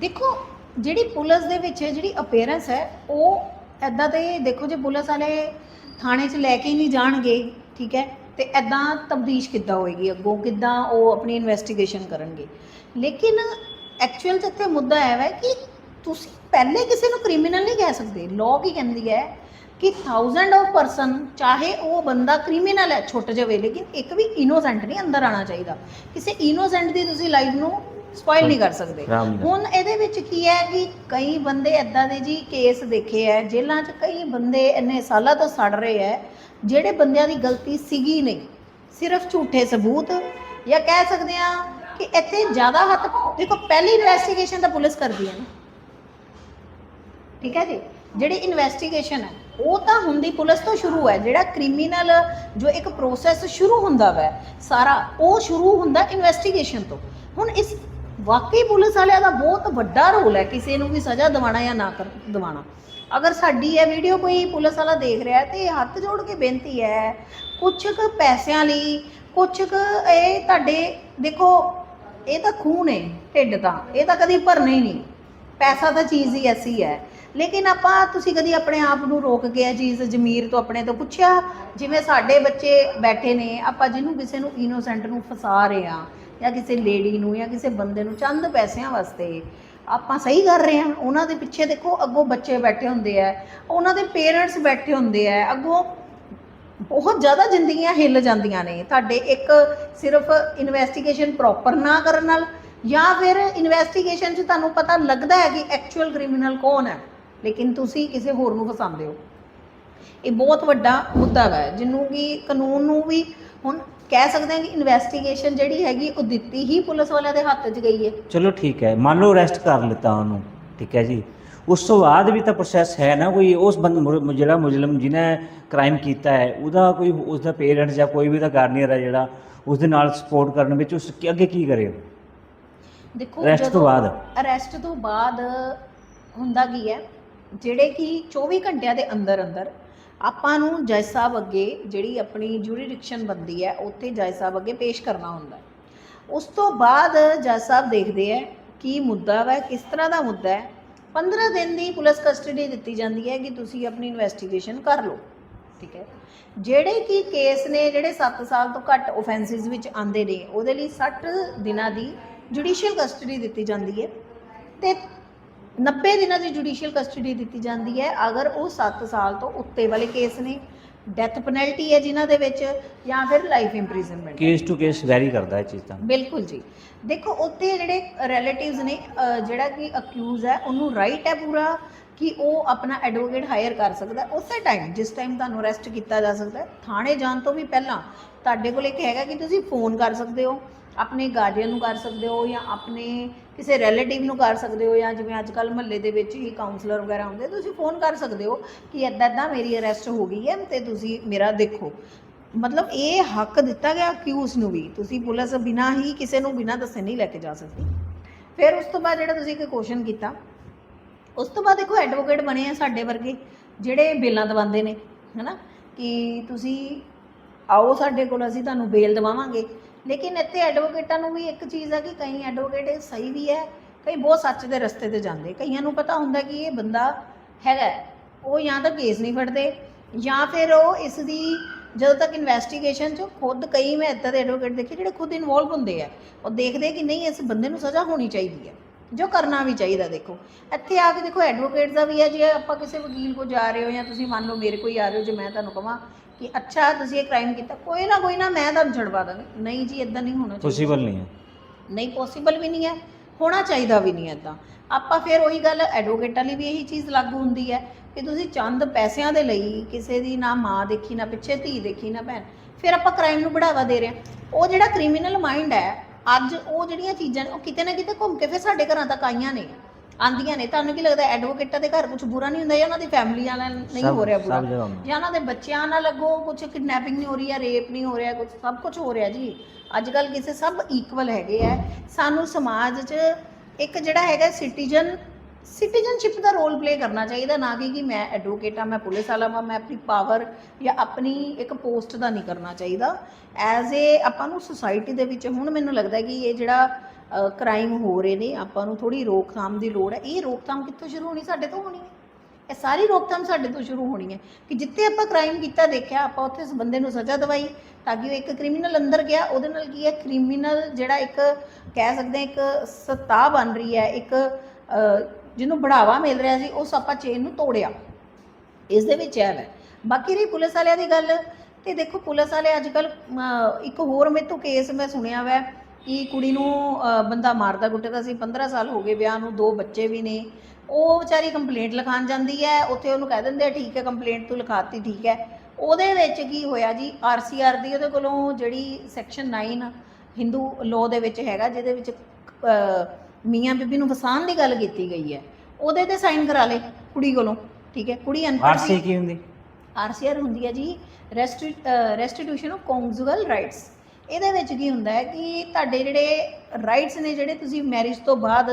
ਦੇਖੋ ਜਿਹੜੀ ਪੁਲਿਸ ਦੇ ਵਿੱਚ ਜਿਹੜੀ ਅਪੀਅਰੈਂਸ ਹੈ ਉਹ ਐਦਾਂ ਤੇ ਦੇਖੋ ਜੇ ਪੁਲਿਸ ਵਾਲੇ ਥਾਣੇ 'ਚ ਲੈ ਕੇ ਹੀ ਨਹੀਂ ਜਾਣਗੇ ਠੀਕ ਹੈ? ਤੇ ਐਦਾਂ ਤਬਦੀਸ਼ ਕਿੱਦਾਂ ਹੋਏਗੀ? ਅੱਗੋਂ ਕਿੱਦਾਂ ਉਹ ਆਪਣੀ ਇਨਵੈਸਟੀਗੇਸ਼ਨ ਕਰਨਗੇ? ਲੇਕਿਨ ਐਕਚੁਅਲ ਇੱਥੇ ਮੁੱਦਾ ਇਹ ਹੈ ਕਿ ਤੁਸੀਂ ਪਹਿਲੇ ਕਿਸੇ ਨੂੰ ਕ੍ਰਿਮੀਨਲ ਨਹੀਂ ਕਹਿ ਸਕਦੇ। ਲਾਅ ਕੀ ਕਹਿੰਦੀ ਹੈ ਕਿ ਥਾਊਜ਼ੈਂਡ ਆਫ ਪਰਸਨ ਚਾਹੇ ਉਹ ਬੰਦਾ ਕ੍ਰਿਮੀਨਲ ਹੈ ਛੋਟੇ ਜਿਹੇ ਵੇ ਲੇਕਿਨ ਇੱਕ ਵੀ ਇਨੋਸੈਂਟ ਨਹੀਂ ਅੰਦਰ ਆਣਾ ਚਾਹੀਦਾ। ਕਿਸੇ ਇਨੋਸੈਂਟ ਦੀ ਤੁਸੀਂ ਲਾਈਫ ਨੂੰ ਸਪੋਇਲ ਨਹੀਂ ਕਰ ਸਕਦੇ। ਹੁਣ ਇਹਦੇ ਵਿੱਚ ਕੀ ਹੈ ਕਿ ਕਈ ਬੰਦੇ ਐਦਾਂ ਦੇ ਜੀ ਕੇਸ ਦੇਖੇ ਹੈ ਜੇਲ੍ਹਾਂ 'ਚ ਕਈ ਬੰਦੇ ਇੰਨੇ ਸਾਲਾਂ ਤੋਂ ਸੜ ਰਹੇ ਹੈ ਜਿਹੜੇ ਬੰਦਿਆਂ ਦੀ ਗਲਤੀ ਸੀਗੀ ਨਹੀਂ, ਸਿਰਫ ਝੂਠੇ ਸਬੂਤ ਜਾਂ ਕਹਿ ਸਕਦੇ ਆ ਕਿ ਇੱਥੇ ਜ਼ਿਆਦਾ ਹੱਥ, ਦੇਖੋ ਪਹਿਲੀ ਇਨਵੈਸਟੀਗੇਸ਼ਨ ਤਾਂ ਪੁਲਿਸ ਕਰਦੀ ਹੈ ਨਾ। ਠੀਕ ਹੈ ਜੀ? ਜਿਹੜੀ ਇਨਵੈਸਟੀਗੇਸ਼ਨ ਹੈ, ਉਹ ਤਾਂ ਹੁੰਦੀ ਪੁਲਿਸ ਤੋਂ ਸ਼ੁਰੂ ਹੈ, ਜਿਹੜਾ ਕ੍ਰਿਮੀਨਲ ਜੋ ਇੱਕ ਪ੍ਰੋਸੈਸ ਸ਼ੁਰੂ ਹੁੰਦਾ ਵੈ, ਸਾਰਾ ਉਹ ਸ਼ੁਰੂ ਹੁੰਦਾ ਇਨਵੈਸਟੀਗੇਸ਼ਨ ਤੋਂ। ਹੁਣ ਇਸ ਵਾਕਈ ਪੁਲਿਸ ਵਾਲਿਆਂ ਦਾ ਬਹੁਤ ਵੱਡਾ ਰੋਲ ਹੈ, ਕਿਸੇ ਨੂੰ ਵੀ ਸਜ਼ਾ ਦਿਵਾਉਣਾ ਜਾਂ ਨਾ ਕਰ ਅਗਰ ਸਾਡੀ ਇਹ ਵੀਡੀਓ ਕੋਈ ਪੁਲਿਸ ਵਾਲਾ ਦੇਖ ਰਿਹਾ ਹੈ ਤੇ ਹੱਥ ਜੋੜ ਕੇ ਬੇਨਤੀ ਹੈ, ਕੁਛ ਕੁ ਪੈਸਿਆਂ ਲਈ, ਕੁਛ ਕੁ ਇਹ ਤੁਹਾਡੇ, ਦੇਖੋ, ਇਹ ਤਾਂ ਖੂਨ ਹੈ ਢਿੱਡ ਤਾਂ ਇਹ ਤਾਂ ਕਦੀ ਭਰਨਾ ਹੀ ਨਹੀਂ। ਪੈਸਾ ਤਾਂ ਚੀਜ਼ ਹੀ ਐਸੀ ਹੈ। ਲੇਕਿਨ ਆਪਾਂ, ਤੁਸੀਂ ਕਦੀ ਆਪਣੇ ਆਪ ਨੂੰ ਰੋਕ ਕੇ ਇਹ ਚੀਜ਼ ਜ਼ਮੀਰ ਤੋਂ ਆਪਣੇ ਤੋਂ ਪੁੱਛਿਆ? ਜਿਵੇਂ ਸਾਡੇ ਬੱਚੇ ਬੈਠੇ ਨੇ, ਆਪਾਂ ਜਿਹਨੂੰ ਕਿਸੇ ਨੂੰ ਇਨੋਸੈਂਟ ਨੂੰ ਫਸਾ ਰਹੇ ਆ ਜਾਂ ਕਿਸੇ ਲੇਡੀ ਨੂੰ, ਜਾਂ ਕਿਸੇ ਬੰਦੇ ਨੂੰ ਚੰਦ ਪੈਸਿਆਂ ਵਾਸਤੇ ਆਪਾਂ ਸਹੀ ਕਰ ਰਹੇ ਹਾਂ, ਉਹਨਾਂ ਦੇ ਪਿੱਛੇ ਦੇਖੋ ਅੱਗੋਂ ਬੱਚੇ ਬੈਠੇ ਹੁੰਦੇ ਆ, ਉਹਨਾਂ ਦੇ ਪੇਰੈਂਟਸ ਬੈਠੇ ਹੁੰਦੇ ਆ, ਅੱਗੋਂ ਬਹੁਤ ਜ਼ਿਆਦਾ ਜ਼ਿੰਦਗੀਆਂ ਹਿੱਲ ਜਾਂਦੀਆਂ ਨੇ, ਤੁਹਾਡੇ ਇੱਕ ਸਿਰਫ ਇਨਵੈਸਟੀਗੇਸ਼ਨ ਪ੍ਰੋਪਰ ਨਾ ਕਰਨ ਨਾਲ ਜਾਂ ਫਿਰ ਇਨਵੈਸਟੀਗੇਸ਼ਨ 'ਚ ਤੁਹਾਨੂੰ ਪਤਾ ਲੱਗਦਾ ਹੈ ਕਿ ਐਕਚੁਅਲ ਕ੍ਰਿਮੀਨਲ ਕੌਣ ਹੈ, ਲੇਕਿਨ ਤੁਸੀਂ ਕਿਸੇ ਹੋਰ ਨੂੰ ਫਸਾਉਂਦੇ ਹੋ। ਇਹ ਬਹੁਤ ਵੱਡਾ ਮੁੱਦਾ ਹੈ ਜਿਹਨੂੰ ਕਿ ਕਾਨੂੰਨ ਨੂੰ ਵੀ ਹੁਣ ਕਹਿ ਸਕਦੇ ਹਾਂ ਕਿ ਇਨਵੈਸਟੀਗੇਸ਼ਨ ਜਿਹੜੀ ਹੈਗੀ ਉਹ ਦਿੱਤੀ ਹੀ ਪੁਲਿਸ ਵਾਲਿਆਂ ਦੇ ਹੱਥ 'ਚ ਗਈ ਹੈ। ਚਲੋ ਠੀਕ ਹੈ ਮੰਨ ਲਓ ਅਰੈਸਟ ਕਰ ਲਿੱਤਾ ਉਹਨੂੰ ਠੀਕ ਹੈ ਜੀ। ਉਸ ਤੋਂ ਬਾਅਦ ਵੀ ਤਾਂ ਪ੍ਰੋਸੈਸ ਹੈ ਨਾ ਕੋਈ ਉਸ ਬੰਦ ਮੁਰ- ਜਿਹੜਾ ਮੁਜਰਮ ਜਿਹਨੇ ਕ੍ਰਾਈਮ ਕੀਤਾ ਹੈ ਉਹਦਾ ਕੋਈ ਉਸ ਦਾ ਪੇਰੈਂਟਸ ਜਾਂ ਕੋਈ ਵੀ ਦਾ ਗਾਰਡੀਅਰ ਹੈ ਜਿਹੜਾ ਉਸ ਦੇ ਨਾਲ ਸਪੋਰਟ ਕਰਨ ਵਿੱਚ ਉਸ ਕੀ- ਅੱਗੇ ਕੀ ਕਰੇ ਦੇਖੋ Arrest ਤੋਂ ਬਾਅਦ? ਅਰੈਸਟ ਤੋਂ ਬਾਅਦ ਹੁੰਦਾ ਕੀ ਹੈ ਜਿਹੜੇ ਕਿ 24 ਘੰਟਿਆਂ ਦੇ ਅੰਦਰ ਅੰਦਰ ਆਪਾਂ ਨੂੰ ਜੱਜ ਸਾਹਿਬ ਅੱਗੇ ਜਿਹੜੀ ਆਪਣੀ ਜੂਰੀਡਿਕਸ਼ਨ ਬੰਦੀ ਹੈ, ਉੱਥੇ ਜੱਜ ਸਾਹਿਬ ਅੱਗੇ ਪੇਸ਼ ਕਰਨਾ ਹੁੰਦਾ ਉਸ ਤੋਂ ਬਾਅਦ ਜੱਜ ਸਾਹਿਬ ਦੇਖਦੇ ਹੈ ਕੀ ਮੁੱਦਾ ਵਾ, ਕਿਸ ਤਰ੍ਹਾਂ ਦਾ ਮੁੱਦਾ ਹੈ। 15 ਦਿਨ ਦੀ ਪੁਲਿਸ ਕਸਟਡੀ ਦਿੱਤੀ ਜਾਂਦੀ ਹੈ ਕਿ ਤੁਸੀਂ ਆਪਣੀ ਇਨਵੈਸਟੀਗੇਸ਼ਨ ਕਰ ਲਓ, ਠੀਕ ਹੈ। ਜਿਹੜੇ ਕੀ ਕੇਸ ਨੇ, ਜਿਹੜੇ 7 ਸਾਲ ਤੋਂ ਘੱਟ ਆਫੈਂਸਿਸ ਵਿੱਚ ਆਂਦੇ ਨੇ, ਉਹਦੇ ਲਈ 60 ਦਿਨਾਂ ਦੀ ਜੁਡੀਸ਼ੀਅਲ ਕਸਟਡੀ ਦਿੱਤੀ ਜਾਂਦੀ ਹੈ। ਤੇ 90 ਦਿਨਾਂ ਦੀ ਜੁਡੀਸ਼ੀਅਲ ਕਸਟਡੀ ਦਿੱਤੀ ਜਾਂਦੀ ਹੈ। ਅਗਰ ਉਹ 7 ਸਾਲ ਤੋਂ ਉੱਤੇ ਵਾਲੇ ਕੇਸ ਨੇ ਡੈਥ ਪੈਨਲਟੀ ਹੈ ਜਿਨ੍ਹਾਂ ਦੇ ਵਿੱਚ ਜਾਂ ਫਿਰ life imprisonment case to case vary ਕਰਦਾ ਇਹ ਚੀਜ਼ ਤਾਂ। ਬਿਲਕੁਲ ਜੀ। ਦੇਖੋ ਉੱਥੇ ਜਿਹੜੇ ਰਿਲੇਟਿਵਸ ਨੇ ਅਹ, ਜਿਹੜਾ ਕਿ ਅਕਿਊਜ਼ ਹੈ ਉਹਨੂੰ ਰਾਈਟ ਹੈ ਪੂਰਾ। ਕਿ ਉਹ ਆਪਣਾ ਐਡਵੋਕੇਟ ਹਾਇਰ ਕਰ ਸਕਦਾ ਉਸੇ ਟਾਈਮ ਜਿਸ ਟਾਈਮ ਤੁਹਾਨੂੰ ਅਰੈਸਟ ਕੀਤਾ ਜਾ ਸਕਦਾ ਥਾਣੇ ਜਾਣ ਤੋਂ ਵੀ ਪਹਿਲਾਂ ਤੁਹਾਡੇ ਕੋਲ ਇੱਕ ਹੈਗਾ ਕਿ ਤੁਸੀਂ ਫੋਨ ਕਰ ਸਕਦੇ ਹੋ, ਆਪਣੇ ਗਾਰਡੀਅਨ ਨੂੰ ਕਰ ਸਕਦੇ ਹੋ ਜਾਂ ਆਪਣੇ ਕਿਸੇ ਰਿਲੇਟਿਵ ਨੂੰ ਕਰ ਸਕਦੇ ਹੋ ਜਾਂ ਜਿਵੇਂ ਅੱਜ ਕੱਲ ਮਹੱਲੇ ਦੇ ਵਿੱਚ ਹੀ ਕਾਉਂਸਲਰ ਵਗੈਰਾ ਹੁੰਦੇ, ਤੁਸੀਂ ਫੋਨ ਕਰ ਸਕਦੇ ਹੋ ਕਿ ਇੱਦਾਂ ਇੱਦਾਂ ਮੇਰੀ ਅਰੈਸਟ ਹੋ ਗਈ ਹੈ ਤੇ ਤੁਸੀਂ ਮੇਰਾ ਦੇਖੋ। ਮਤਲਬ ਇਹ ਹੱਕ ਦਿੱਤਾ ਗਿਆ ਅਕਿਊਜ਼ ਨੂੰ ਵੀ, ਤੁਸੀਂ ਪੁਲਿਸ ਬਿਨਾਂ ਹੀ ਕਿਸੇ ਨੂੰ ਬਿਨਾਂ ਦੱਸੇ ਨਹੀਂ ਲੈ ਕੇ ਜਾ ਸਕਦੀ। ਫਿਰ ਉਸ ਤੋਂ ਬਾਅਦ ਜਿਹੜਾ ਤੁਸੀਂ ਇੱਕ ਕੁਐਸਚਨ ਕੀਤਾ ਉਸ ਤੋਂ ਬਾਅਦ ਦੇਖੋ ਐਡਵੋਕੇਟ ਬਣੇ ਆ ਸਾਡੇ ਵਰਗੇ, ਜਿਹੜੇ ਬੇਲਾਂ ਦਵਾਉਂਦੇ ਨੇ, ਹਨਾ? ਕਿ ਤੁਸੀਂ ਆਓ ਸਾਡੇ ਕੋਲ, ਅਸੀਂ ਤੁਹਾਨੂੰ ਬੇਲ ਦਵਾਵਾਂਗੇ। ਲੇਕਿਨ ਇੱਥੇ ਐਡਵੋਕੇਟਾਂ ਨੂੰ ਵੀ ਇੱਕ ਚੀਜ਼ ਆ ਕਿ ਕਈ ਐਡਵੋਕੇਟ ਸਹੀ ਵੀ ਹੈ, ਕਈ ਬਹੁਤ ਸੱਚ ਦੇ ਰਸਤੇ ਤੇ ਜਾਂਦੇ। ਕਈਆਂ ਨੂੰ ਪਤਾ ਹੁੰਦਾ ਕਿ ਇਹ ਬੰਦਾ ਹੈਗਾ ਉਹ ਜਾਂ ਤਾਂ ਕੇਸ ਨਹੀਂ ਫੜਦੇ, ਜਾਂ ਫਿਰ ਉਹ ਇਸ ਦੀ ਜਦੋਂ ਤੱਕ ਇਨਵੈਸਟੀਗੇਸ਼ਨ ਚ ਖੁਦ ਕਈ ਮੈਂ ਇੱਦਾਂ ਦੇ ਐਡਵੋਕੇਟ ਦੇਖੇ ਜਿਹੜੇ ਖੁਦ ਇਨਵੋਲਵ ਹੁੰਦੇ ਆ। ਉਹ ਦੇਖਦੇ ਕਿ ਨਹੀਂ, ਇਸ ਬੰਦੇ ਨੂੰ ਸਜ਼ਾ ਹੋਣੀ ਚਾਹੀਦੀ ਹੈ। ਜੋ ਕਰਨਾ ਵੀ ਚਾਹੀਦਾ ਦੇਖੋ। ਇੱਥੇ ਆ ਕੇ ਦੇਖੋ ਐਡਵੋਕੇਟ ਦਾ ਵੀ ਹੈ ਜੇ ਆਪਾਂ ਕਿਸੇ ਵਕੀਲ ਕੋ ਜਾ ਰਹੇ ਹੋ ਜਾਂ ਤੁਸੀਂ ਮੰਨ ਲਓ ਮੇਰੇ ਕੋਈ ਆ ਰਹੇ ਹੋ ਜੇ ਮੈਂ ਤੁਹਾਨੂੰ ਕਹਾਂ ਕਿ ਅੱਛਾ ਤੁਸੀਂ ਇਹ ਕ੍ਰਾਈਮ ਕੀਤਾ ਕੋਈ ਨਾ ਕੋਈ ਨਾ ਮੈਂ ਤੁਹਾਨੂੰ ਛਡਵਾ ਦਾਂਗੀ। ਨਹੀਂ ਜੀ ਇਦਾਂ ਨਹੀਂ ਹੋਣਾ ਚਾਹੀਦਾ। ਪੋਸੀਬਲ ਨਹੀਂ ਹੈ। ਨਹੀਂ ਪੋਸੀਬਲ ਵੀ ਨਹੀਂ ਹੈ ਹੋਣਾ ਚਾਹੀਦਾ ਵੀ ਨਹੀਂ ਇਦਾਂ ਆਪਾਂ ਫਿਰ ਉਹੀ ਗੱਲ ਐਡਵੋਕੇਟਾਂ ਲਈ ਵੀ ਇਹੀ ਚੀਜ਼ ਲਾਗੂ ਹੁੰਦੀ ਹੈ ਕਿ ਤੁਸੀਂ ਚੰਦ ਪੈਸਿਆਂ ਦੇ ਲਈ ਕਿਸੇ ਦੀ ਨਾ ਮਾਂ ਦੇਖੀ ਨਾ ਪਿੱਛੇ ਧੀ ਦੇਖੀ ਨਾ ਭੈਣ ਫਿਰ ਆਪਾਂ ਕ੍ਰਾਈਮ ਨੂੰ ਬੜਾਵਾ ਦੇ ਰਹੇ ਹਾਂ। ਉਹ ਜਿਹੜਾ ਕ੍ਰਿਮੀਨਲ ਮਾਈਂਡ ਹੈ ਅੱਜ ਉਹ ਜਿਹੜੀਆਂ ਚੀਜ਼ਾਂ ਨੇ ਉਹ ਕਿਤੇ ਨਾ ਕਿਤੇ ਘੁੰਮ ਕੇ ਫਿਰ ਸਾਡੇ ਘਰਾਂ ਤੱਕ ਆਈਆਂ ਨੇ ਆਂਦੀਆਂ ਨੇ। ਤੁਹਾਨੂੰ ਕੀ ਲੱਗਦਾ ਐਡਵੋਕੇਟਾਂ ਦੇ ਘਰ ਕੁਝ ਬੁਰਾ ਨਹੀਂ ਹੁੰਦਾ ਜਾਂ ਉਹਨਾਂ ਦੀ ਫੈਮਿਲੀ ਵਾਲਾ ਨਹੀਂ ਸਭ- ਹੋ ਰਿਹਾ ਸਭ ਬੁਰਾ? ਜਗ੍ਹਾ ਹੁੰਦਾ। ਜਾਂ ਉਹਨਾਂ ਦੇ ਬੱਚਿਆਂ ਨਾਲ ਲੱਗੋ ਕੁਝ ਕਿਡਨੈਪਿੰਗ ਨਹੀਂ ਹੋ ਰਹੀ ਹੈ ਰੇਪ ਨਹੀਂ ਹੋ ਰਿਹਾ ਕੁਝ ਸਭ ਕੁਝ ਹੋ ਰਿਹਾ ਜੀ। ਅੱਜ ਕੱਲ ਕਿਸੇ ਸਭ ਇਕੁਅਲ ਹੈਗੇ ਆ। ਸਾਨੂੰ ਸਮਾਜ 'ਚ ਇੱਕ ਜਿਹੜਾ ਹੈਗਾ ਸਿਟੀਜ਼ਨ ਸਿਟੀਜ਼ਨਸ਼ਿਪ ਦਾ ਰੋਲ ਪਲੇ ਕਰਨਾ ਚਾਹੀਦਾ, ਨਾ ਕਿ ਕਿ ਮੈਂ ਐਡਵੋਕੇਟ ਆ ਮੈਂ ਪੁਲਿਸ ਵਾਲਾ ਵਾਂ, ਮੈਂ ਆਪਣੀ ਪਾਵਰ ਜਾਂ ਆਪਣੀ ਇੱਕ ਪੋਸਟ ਦਾ ਨਹੀਂ ਕਰਨਾ ਚਾਹੀਦਾ। ਐਜ਼ ਏ ਆਪਾਂ ਨੂੰ ਸੁਸਾਇਟੀ ਦੇ ਵਿੱਚ ਹੁਣ ਮੈਨੂੰ ਲੱਗਦਾ ਕਿ ਇਹ ਜਿਹੜਾ ਕ੍ਰਾਈਮ ਹੋ ਰਹੇ ਨੇ, ਆਪਾਂ ਨੂੰ ਥੋੜੀ ਰੋਕਥਾਮ ਦੀ ਲੋੜ ਹੈ। ਇਹ ਰੋਕਥਾਮ ਕਿੱਥੋਂ ਸ਼ੁਰੂ ਹੋਣੀ? ਸਾਡੇ ਤੋਂ ਹੋਣੀ ਹੈ। ਇਹ ਸਾਰੀ ਰੋਕਥਾਮ ਸਾਡੇ ਤੋਂ ਸ਼ੁਰੂ ਹੋਣੀ ਹੈ ਕਿ ਜਿੱਥੇ ਆਪਾਂ ਕ੍ਰਾਈਮ ਕੀਤਾ, ਦੇਖਿਆ, ਆਪਾਂ ਉੱਥੇ ਉਸ ਬੰਦੇ ਨੂੰ ਸਜ਼ਾ ਦਵਾਈ ਤਾਂ ਕਿ ਉਹ ਇੱਕ ਕ੍ਰਿਮੀਨਲ ਅੰਦਰ ਗਿਆ। ਉਹਦੇ ਨਾਲ ਕੀ ਹੈ? ਕ੍ਰਿਮੀਨਲ ਜਿਹੜਾ ਇੱਕ ਕਹਿ ਸਕਦੇ ਹਾਂ, ਇੱਕ ਸਤਾ ਬਣ ਰਹੀ ਹੈ, ਇੱਕ ਜਿਹਨੂੰ ਬੜਾਵਾ ਮਿਲ ਰਿਹਾ ਸੀ ਉਸ ਆਪਾਂ ਚੇਨ ਨੂੰ ਤੋੜਿਆ। ਇਸ ਦੇ ਵਿੱਚ ਇਹ ਹੈ। ਬਾਕੀ ਰਹੀ ਪੁਲਿਸ ਵਾਲਿਆਂ ਦੀ ਗੱਲ, ਤੇ ਦੇਖੋ ਪੁਲਿਸ ਵਾਲੇ ਅੱਜ ਕੱਲ ਇੱਕ ਹੋਰ ਮੇਰੇ ਤੋਂ ਕੇਸ ਮੈਂ ਸੁਣਿਆ ਵੈ ਕਿ ਕੁੜੀ ਨੂੰ ਬੰਦਾ ਮਾਰਦਾ ਗੁੱਟਦਾ ਸੀ 15 ਸਾਲ ਹੋ ਗਏ ਵਿਆਹ ਨੂੰ, ਦੋ ਬੱਚੇ ਵੀ ਨੇ। ਉਹ ਵਿਚਾਰੀ ਕੰਪਲੇਂਟ ਲਿਖਾਉਣ ਜਾਂਦੀ ਹੈ, ਉੱਥੇ ਉਹਨੂੰ ਕਹਿ ਦਿੰਦੇ ਆ, ਠੀਕ ਹੈ ਕੰਪਲੇਂਟ ਤੂੰ ਲਿਖਾਤੀ, ਠੀਕ ਹੈ। ਉਹਦੇ ਵਿੱਚ ਕੀ ਹੋਇਆ ਜੀ ਆਰਸੀਆਰ ਦੀ ਉਹਦੇ ਕੋਲੋਂ ਜਿਹੜੀ ਸੈਕਸ਼ਨ 9 ਹਿੰਦੂ ਲਾਅ ਦੇ ਵਿੱਚ ਹੈਗਾ, ਜਿਹਦੇ ਵਿੱਚ ਮੀਆਂ ਬੀਬੀ ਨੂੰ ਵਸਾਉਣ ਦੀ ਗੱਲ ਕੀਤੀ ਗਈ ਹੈ। ਉਹਦੇ ਤੇ ਸਾਈਨ ਕਰਾ ਲੇ ਕੁੜੀ ਕੋਲੋਂ ਠੀਕ ਹੈ? ਕੁੜੀ ਅਨਪੜ੍ਹ ਆਰਸੀ ਸੀ ਕੀ ਹੁੰਦੀ? ਆਰਸੀਆਰ ਹੁੰਦੀ ਹੈ ਜੀ। ਰੈਸਟੀਟਿਊਸ਼ਨ ਆਫ ਕੌਂਜੂਗਲ ਰਾਈਟਸ ਇਹਦੇ ਵਿੱਚ ਕੀ ਹੁੰਦਾ ਹੈ ਕਿ ਤੁਹਾਡੇ ਜਿਹੜੇ ਰਾਈਟਸ ਨੇ ਜਿਹੜੇ ਤੁਸੀਂ ਮੈਰਿਜ ਤੋਂ ਬਾਅਦ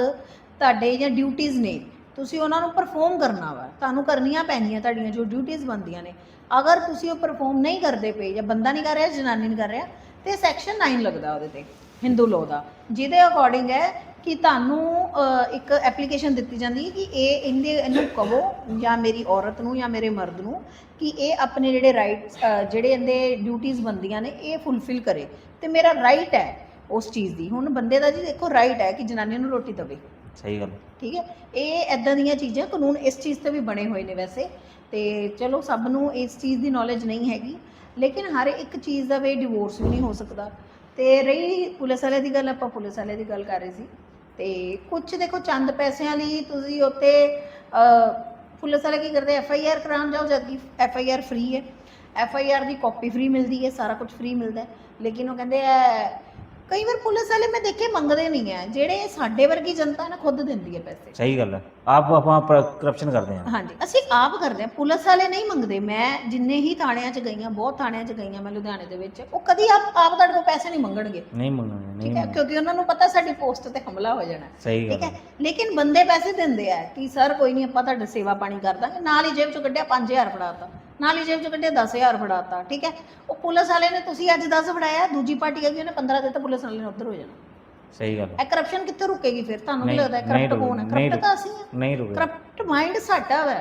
ਤੁਹਾਡੇ ਜਾਂ ਡਿਊਟੀਆਂ ਨੇ ਤੁਸੀਂ ਉਹਨਾਂ ਨੂੰ ਪਰਫਾਰਮ ਕਰਨਾ ਵਾ। ਤੁਹਾਨੂੰ ਕਰਨੀਆਂ ਪੈਣੀਆਂ ਤੁਹਾਡੀਆਂ ਜੋ ਡਿਊਟੀਆਂ ਬਣਦੀਆਂ ਨੇ। ਅਗਰ ਤੁਸੀਂ ਉਹ ਪਰਫਾਰਮ ਨਹੀਂ ਕਰਦੇ ਪਏ ਜਾਂ ਬੰਦਾ ਨਹੀਂ ਕਰ ਰਿਹਾ ਜਨਾਨੀ ਨਹੀਂ ਕਰ ਰਿਹਾ ਤੇ ਸੈਕਸ਼ਨ 9 ਲੱਗਦਾ ਉਹਦੇ ਤੇ ਹਿੰਦੂ ਲਾਅ ਦਾ। ਜਿਹਦੇ ਅਕੋਰਡਿੰਗ ਹੈ ਕਿ ਤੁਹਾਨੂੰ ਅਹ, ਇੱਕ ਐਪਲੀਕੇਸ਼ਨ ਦਿੱਤੀ ਜਾਂਦੀ ਹੈ ਕਿ ਇਹ ਇਹਦੇ ਇਹਨੂੰ ਕਹੋ ਜਾਂ ਮੇਰੀ ਔਰਤ ਨੂੰ ਜਾਂ ਮੇਰੇ ਮਰਦ ਨੂੰ ਕਿ ਇਹ ਆਪਣੇ ਜਿਹੜੇ ਰਾਈਟਸ ਜਿਹੜੇ ਇਹਦੇ ਡਿਊਟੀਆਂ ਬੰਦੀਆਂ ਨੇ ਇਹ ਫੁੱਲਫਿਲ ਕਰੇ। ਤੇ ਮੇਰਾ ਰਾਈਟ ਹੈ ਉਸ ਚੀਜ਼ ਦੀ। ਹੁਣ ਬੰਦੇ ਦਾ ਜੀ ਦੇਖੋ ਰਾਈਟ ਹੈ ਕਿ ਜਨਾਨੀ ਨੂੰ ਰੋਟੀ ਦੇਵੇ। ਸਹੀ ਗੱਲ। ਠੀਕ ਹੈ? ਇਹ ਐਦਾਂ ਦੀਆਂ ਚੀਜ਼ਾਂ ਕਾਨੂੰਨ ਇਸ ਚੀਜ਼ ਤੇ ਵੀ ਬਣੇ ਹੋਏ ਨੇ ਵੈਸੇ। ਤੇ ਚਲੋ ਸਭ ਨੂੰ ਇਸ ਚੀਜ਼ ਦੀ ਨੌਲੇਜ ਨਹੀਂ ਹੈਗੀ। ਲੇਕਿਨ ਹਰ ਇੱਕ ਚੀਜ਼ ਦਾ ਵੇ ਡਿਵੋਰਸ ਵੀ ਨਹੀਂ ਹੋ ਸਕਦਾ। ਤੇ ਰਹੀ ਪੁਲਿਸ ਵਾਲੇ ਦੀ ਗੱਲ ਆਪਾਂ ਪੁਲਿਸ ਵਾਲੇ ਦੀ ਗੱਲ ਕਰ ਰਹੇ ਸੀ। ਤੇ ਕੁਝ ਦੇਖੋ ਚੰਦ ਪੈਸਿਆਂ ਲਈ ਤੁਸੀਂ ਉੱਤੇ ਪੁਲਿਸ ਵਾਲੇ ਕੀ ਕਰਦੇ ਐਫ ਆਈ ਆਰ ਕਰਾਉਣ ਜਾਓ ਜਦਕਿ ਐਫ ਆਈ ਆਰ ਫ੍ਰੀ ਹੈ। ਐਫ ਆਈ ਆਰ ਦੀ ਕਾਪੀ ਫ੍ਰੀ ਮਿਲਦੀ ਹੈ, ਸਾਰਾ ਕੁਝ ਫ੍ਰੀ ਮਿਲਦਾ ਲੇਕਿਨ ਉਹ ਕਹਿੰਦੇ ਆ ਕਈ ਵਾਰ ਪੁਲਿਸ ਵਾਲੇ ਮੈਂ ਦੇਖੇ ਮੰਗਦੇ ਨਹੀਂ ਹੈ ਜਿਹੜੇ ਸਾਡੇ ਵਰਗੀ ਜਨਤਾ ਨਾ ਖੁਦ ਦਿੰਦੀ ਹੈ ਪੈਸੇ। ਸਹੀ ਗੱਲ ਹੈ। ਆਪ ਆਪਾਂ ਕਰਪਸ਼ਨ ਕਰਦੇ ਹਾਂ ਹਾਂਜੀ ਅਸੀਂ ਆਪ ਕਰਦੇ ਹਾਂ ਪੁਲਿਸ ਵਾਲੇ ਨਹੀਂ ਮੰਗਦੇ। ਮੈਂ ਜਿੰਨੇ ਹੀ ਥਾਣਿਆਂ 'ਚ ਗਈਆਂ ਬਹੁਤ ਥਾਣਿਆਂ 'ਚ ਗਈਆਂ ਮੈਂ ਲੁਧਿਆਣੇ ਦੇ ਵਿੱਚ ਉਹ ਕਦੀ ਆਪ ਆਪ ਤੁਹਾਡੇ ਕੋਲ ਪੈਸੇ ਨਹੀਂ ਮੰਗਣਗੇ। ਨਹੀਂ ਮੰਗਣਾ ਨਹੀਂ ਠੀਕ ਹੈ। ਕਿਉਂਕਿ ਉਹਨਾਂ ਨੂੰ ਪਤਾ ਸਾਡੀ ਪੋਸਟ ਤੇ ਹਮਲਾ ਹੋ ਜਾਣਾ। ਸਹੀ ਠੀਕ ਹੈ ਲੇਕਿਨ ਬੰਦੇ ਪੈਸੇ ਦਿੰਦੇ ਆ ਕਿ ਸਰ ਕੋਈ ਨਹੀਂ ਆਪਾਂ ਤੁਹਾਡਾ ਸੇਵਾ ਪਾਣੀ ਕਰ ਦਾਂਗੇ ਨਾਲ ਹੀ ਜੇਬ ਚੋਂ ਕੱਢਿਆ 5000 ਫੜਾਤਾ ਨਾਲ ਹੀ ਜੇਬ ਚੋਂ ਕੱਢਿਆ 10000 ਫੜਾਤਾ ਠੀਕ ਹੈ? ਉਹ ਪੁਲਿਸ ਵਾਲੇ ਨੇ ਤੁਸੀਂ ਅੱਜ 10 ਫੜਾਇਆ ਦੂਜੀ ਪਾਰਟੀ ਹੈਗੀ ਉਹਨੇ 15 ਦਿੱਤਾ ਪੁਲਿਸ ਵਾਲੇ ਨੇ ਉੱਧਰ ਹੋ ਜਾਣਾ। ਸਹੀ ਗੱਲ ਇਹ ਕਰਪਸ਼ਨ ਕਿੱਥੇ ਰੁਕੇਗੀ ਫਿਰ? ਤੁਹਾਨੂੰ ਕੀ ਨਹੀਂ, ਲੱਗਦਾ ਨਹੀਂ ਕਰਪਟ ਕੌਣ ਹੈ? ਨਹੀਂ ਕਰਪਟ ਤਾਂ ਅਸੀਂ ਹਾਂ। ਨਹੀਂ ਰੁਕੇ ਕਰਪਟ ਮਾਈਂਡ ਸਾਡਾ ਵਾ।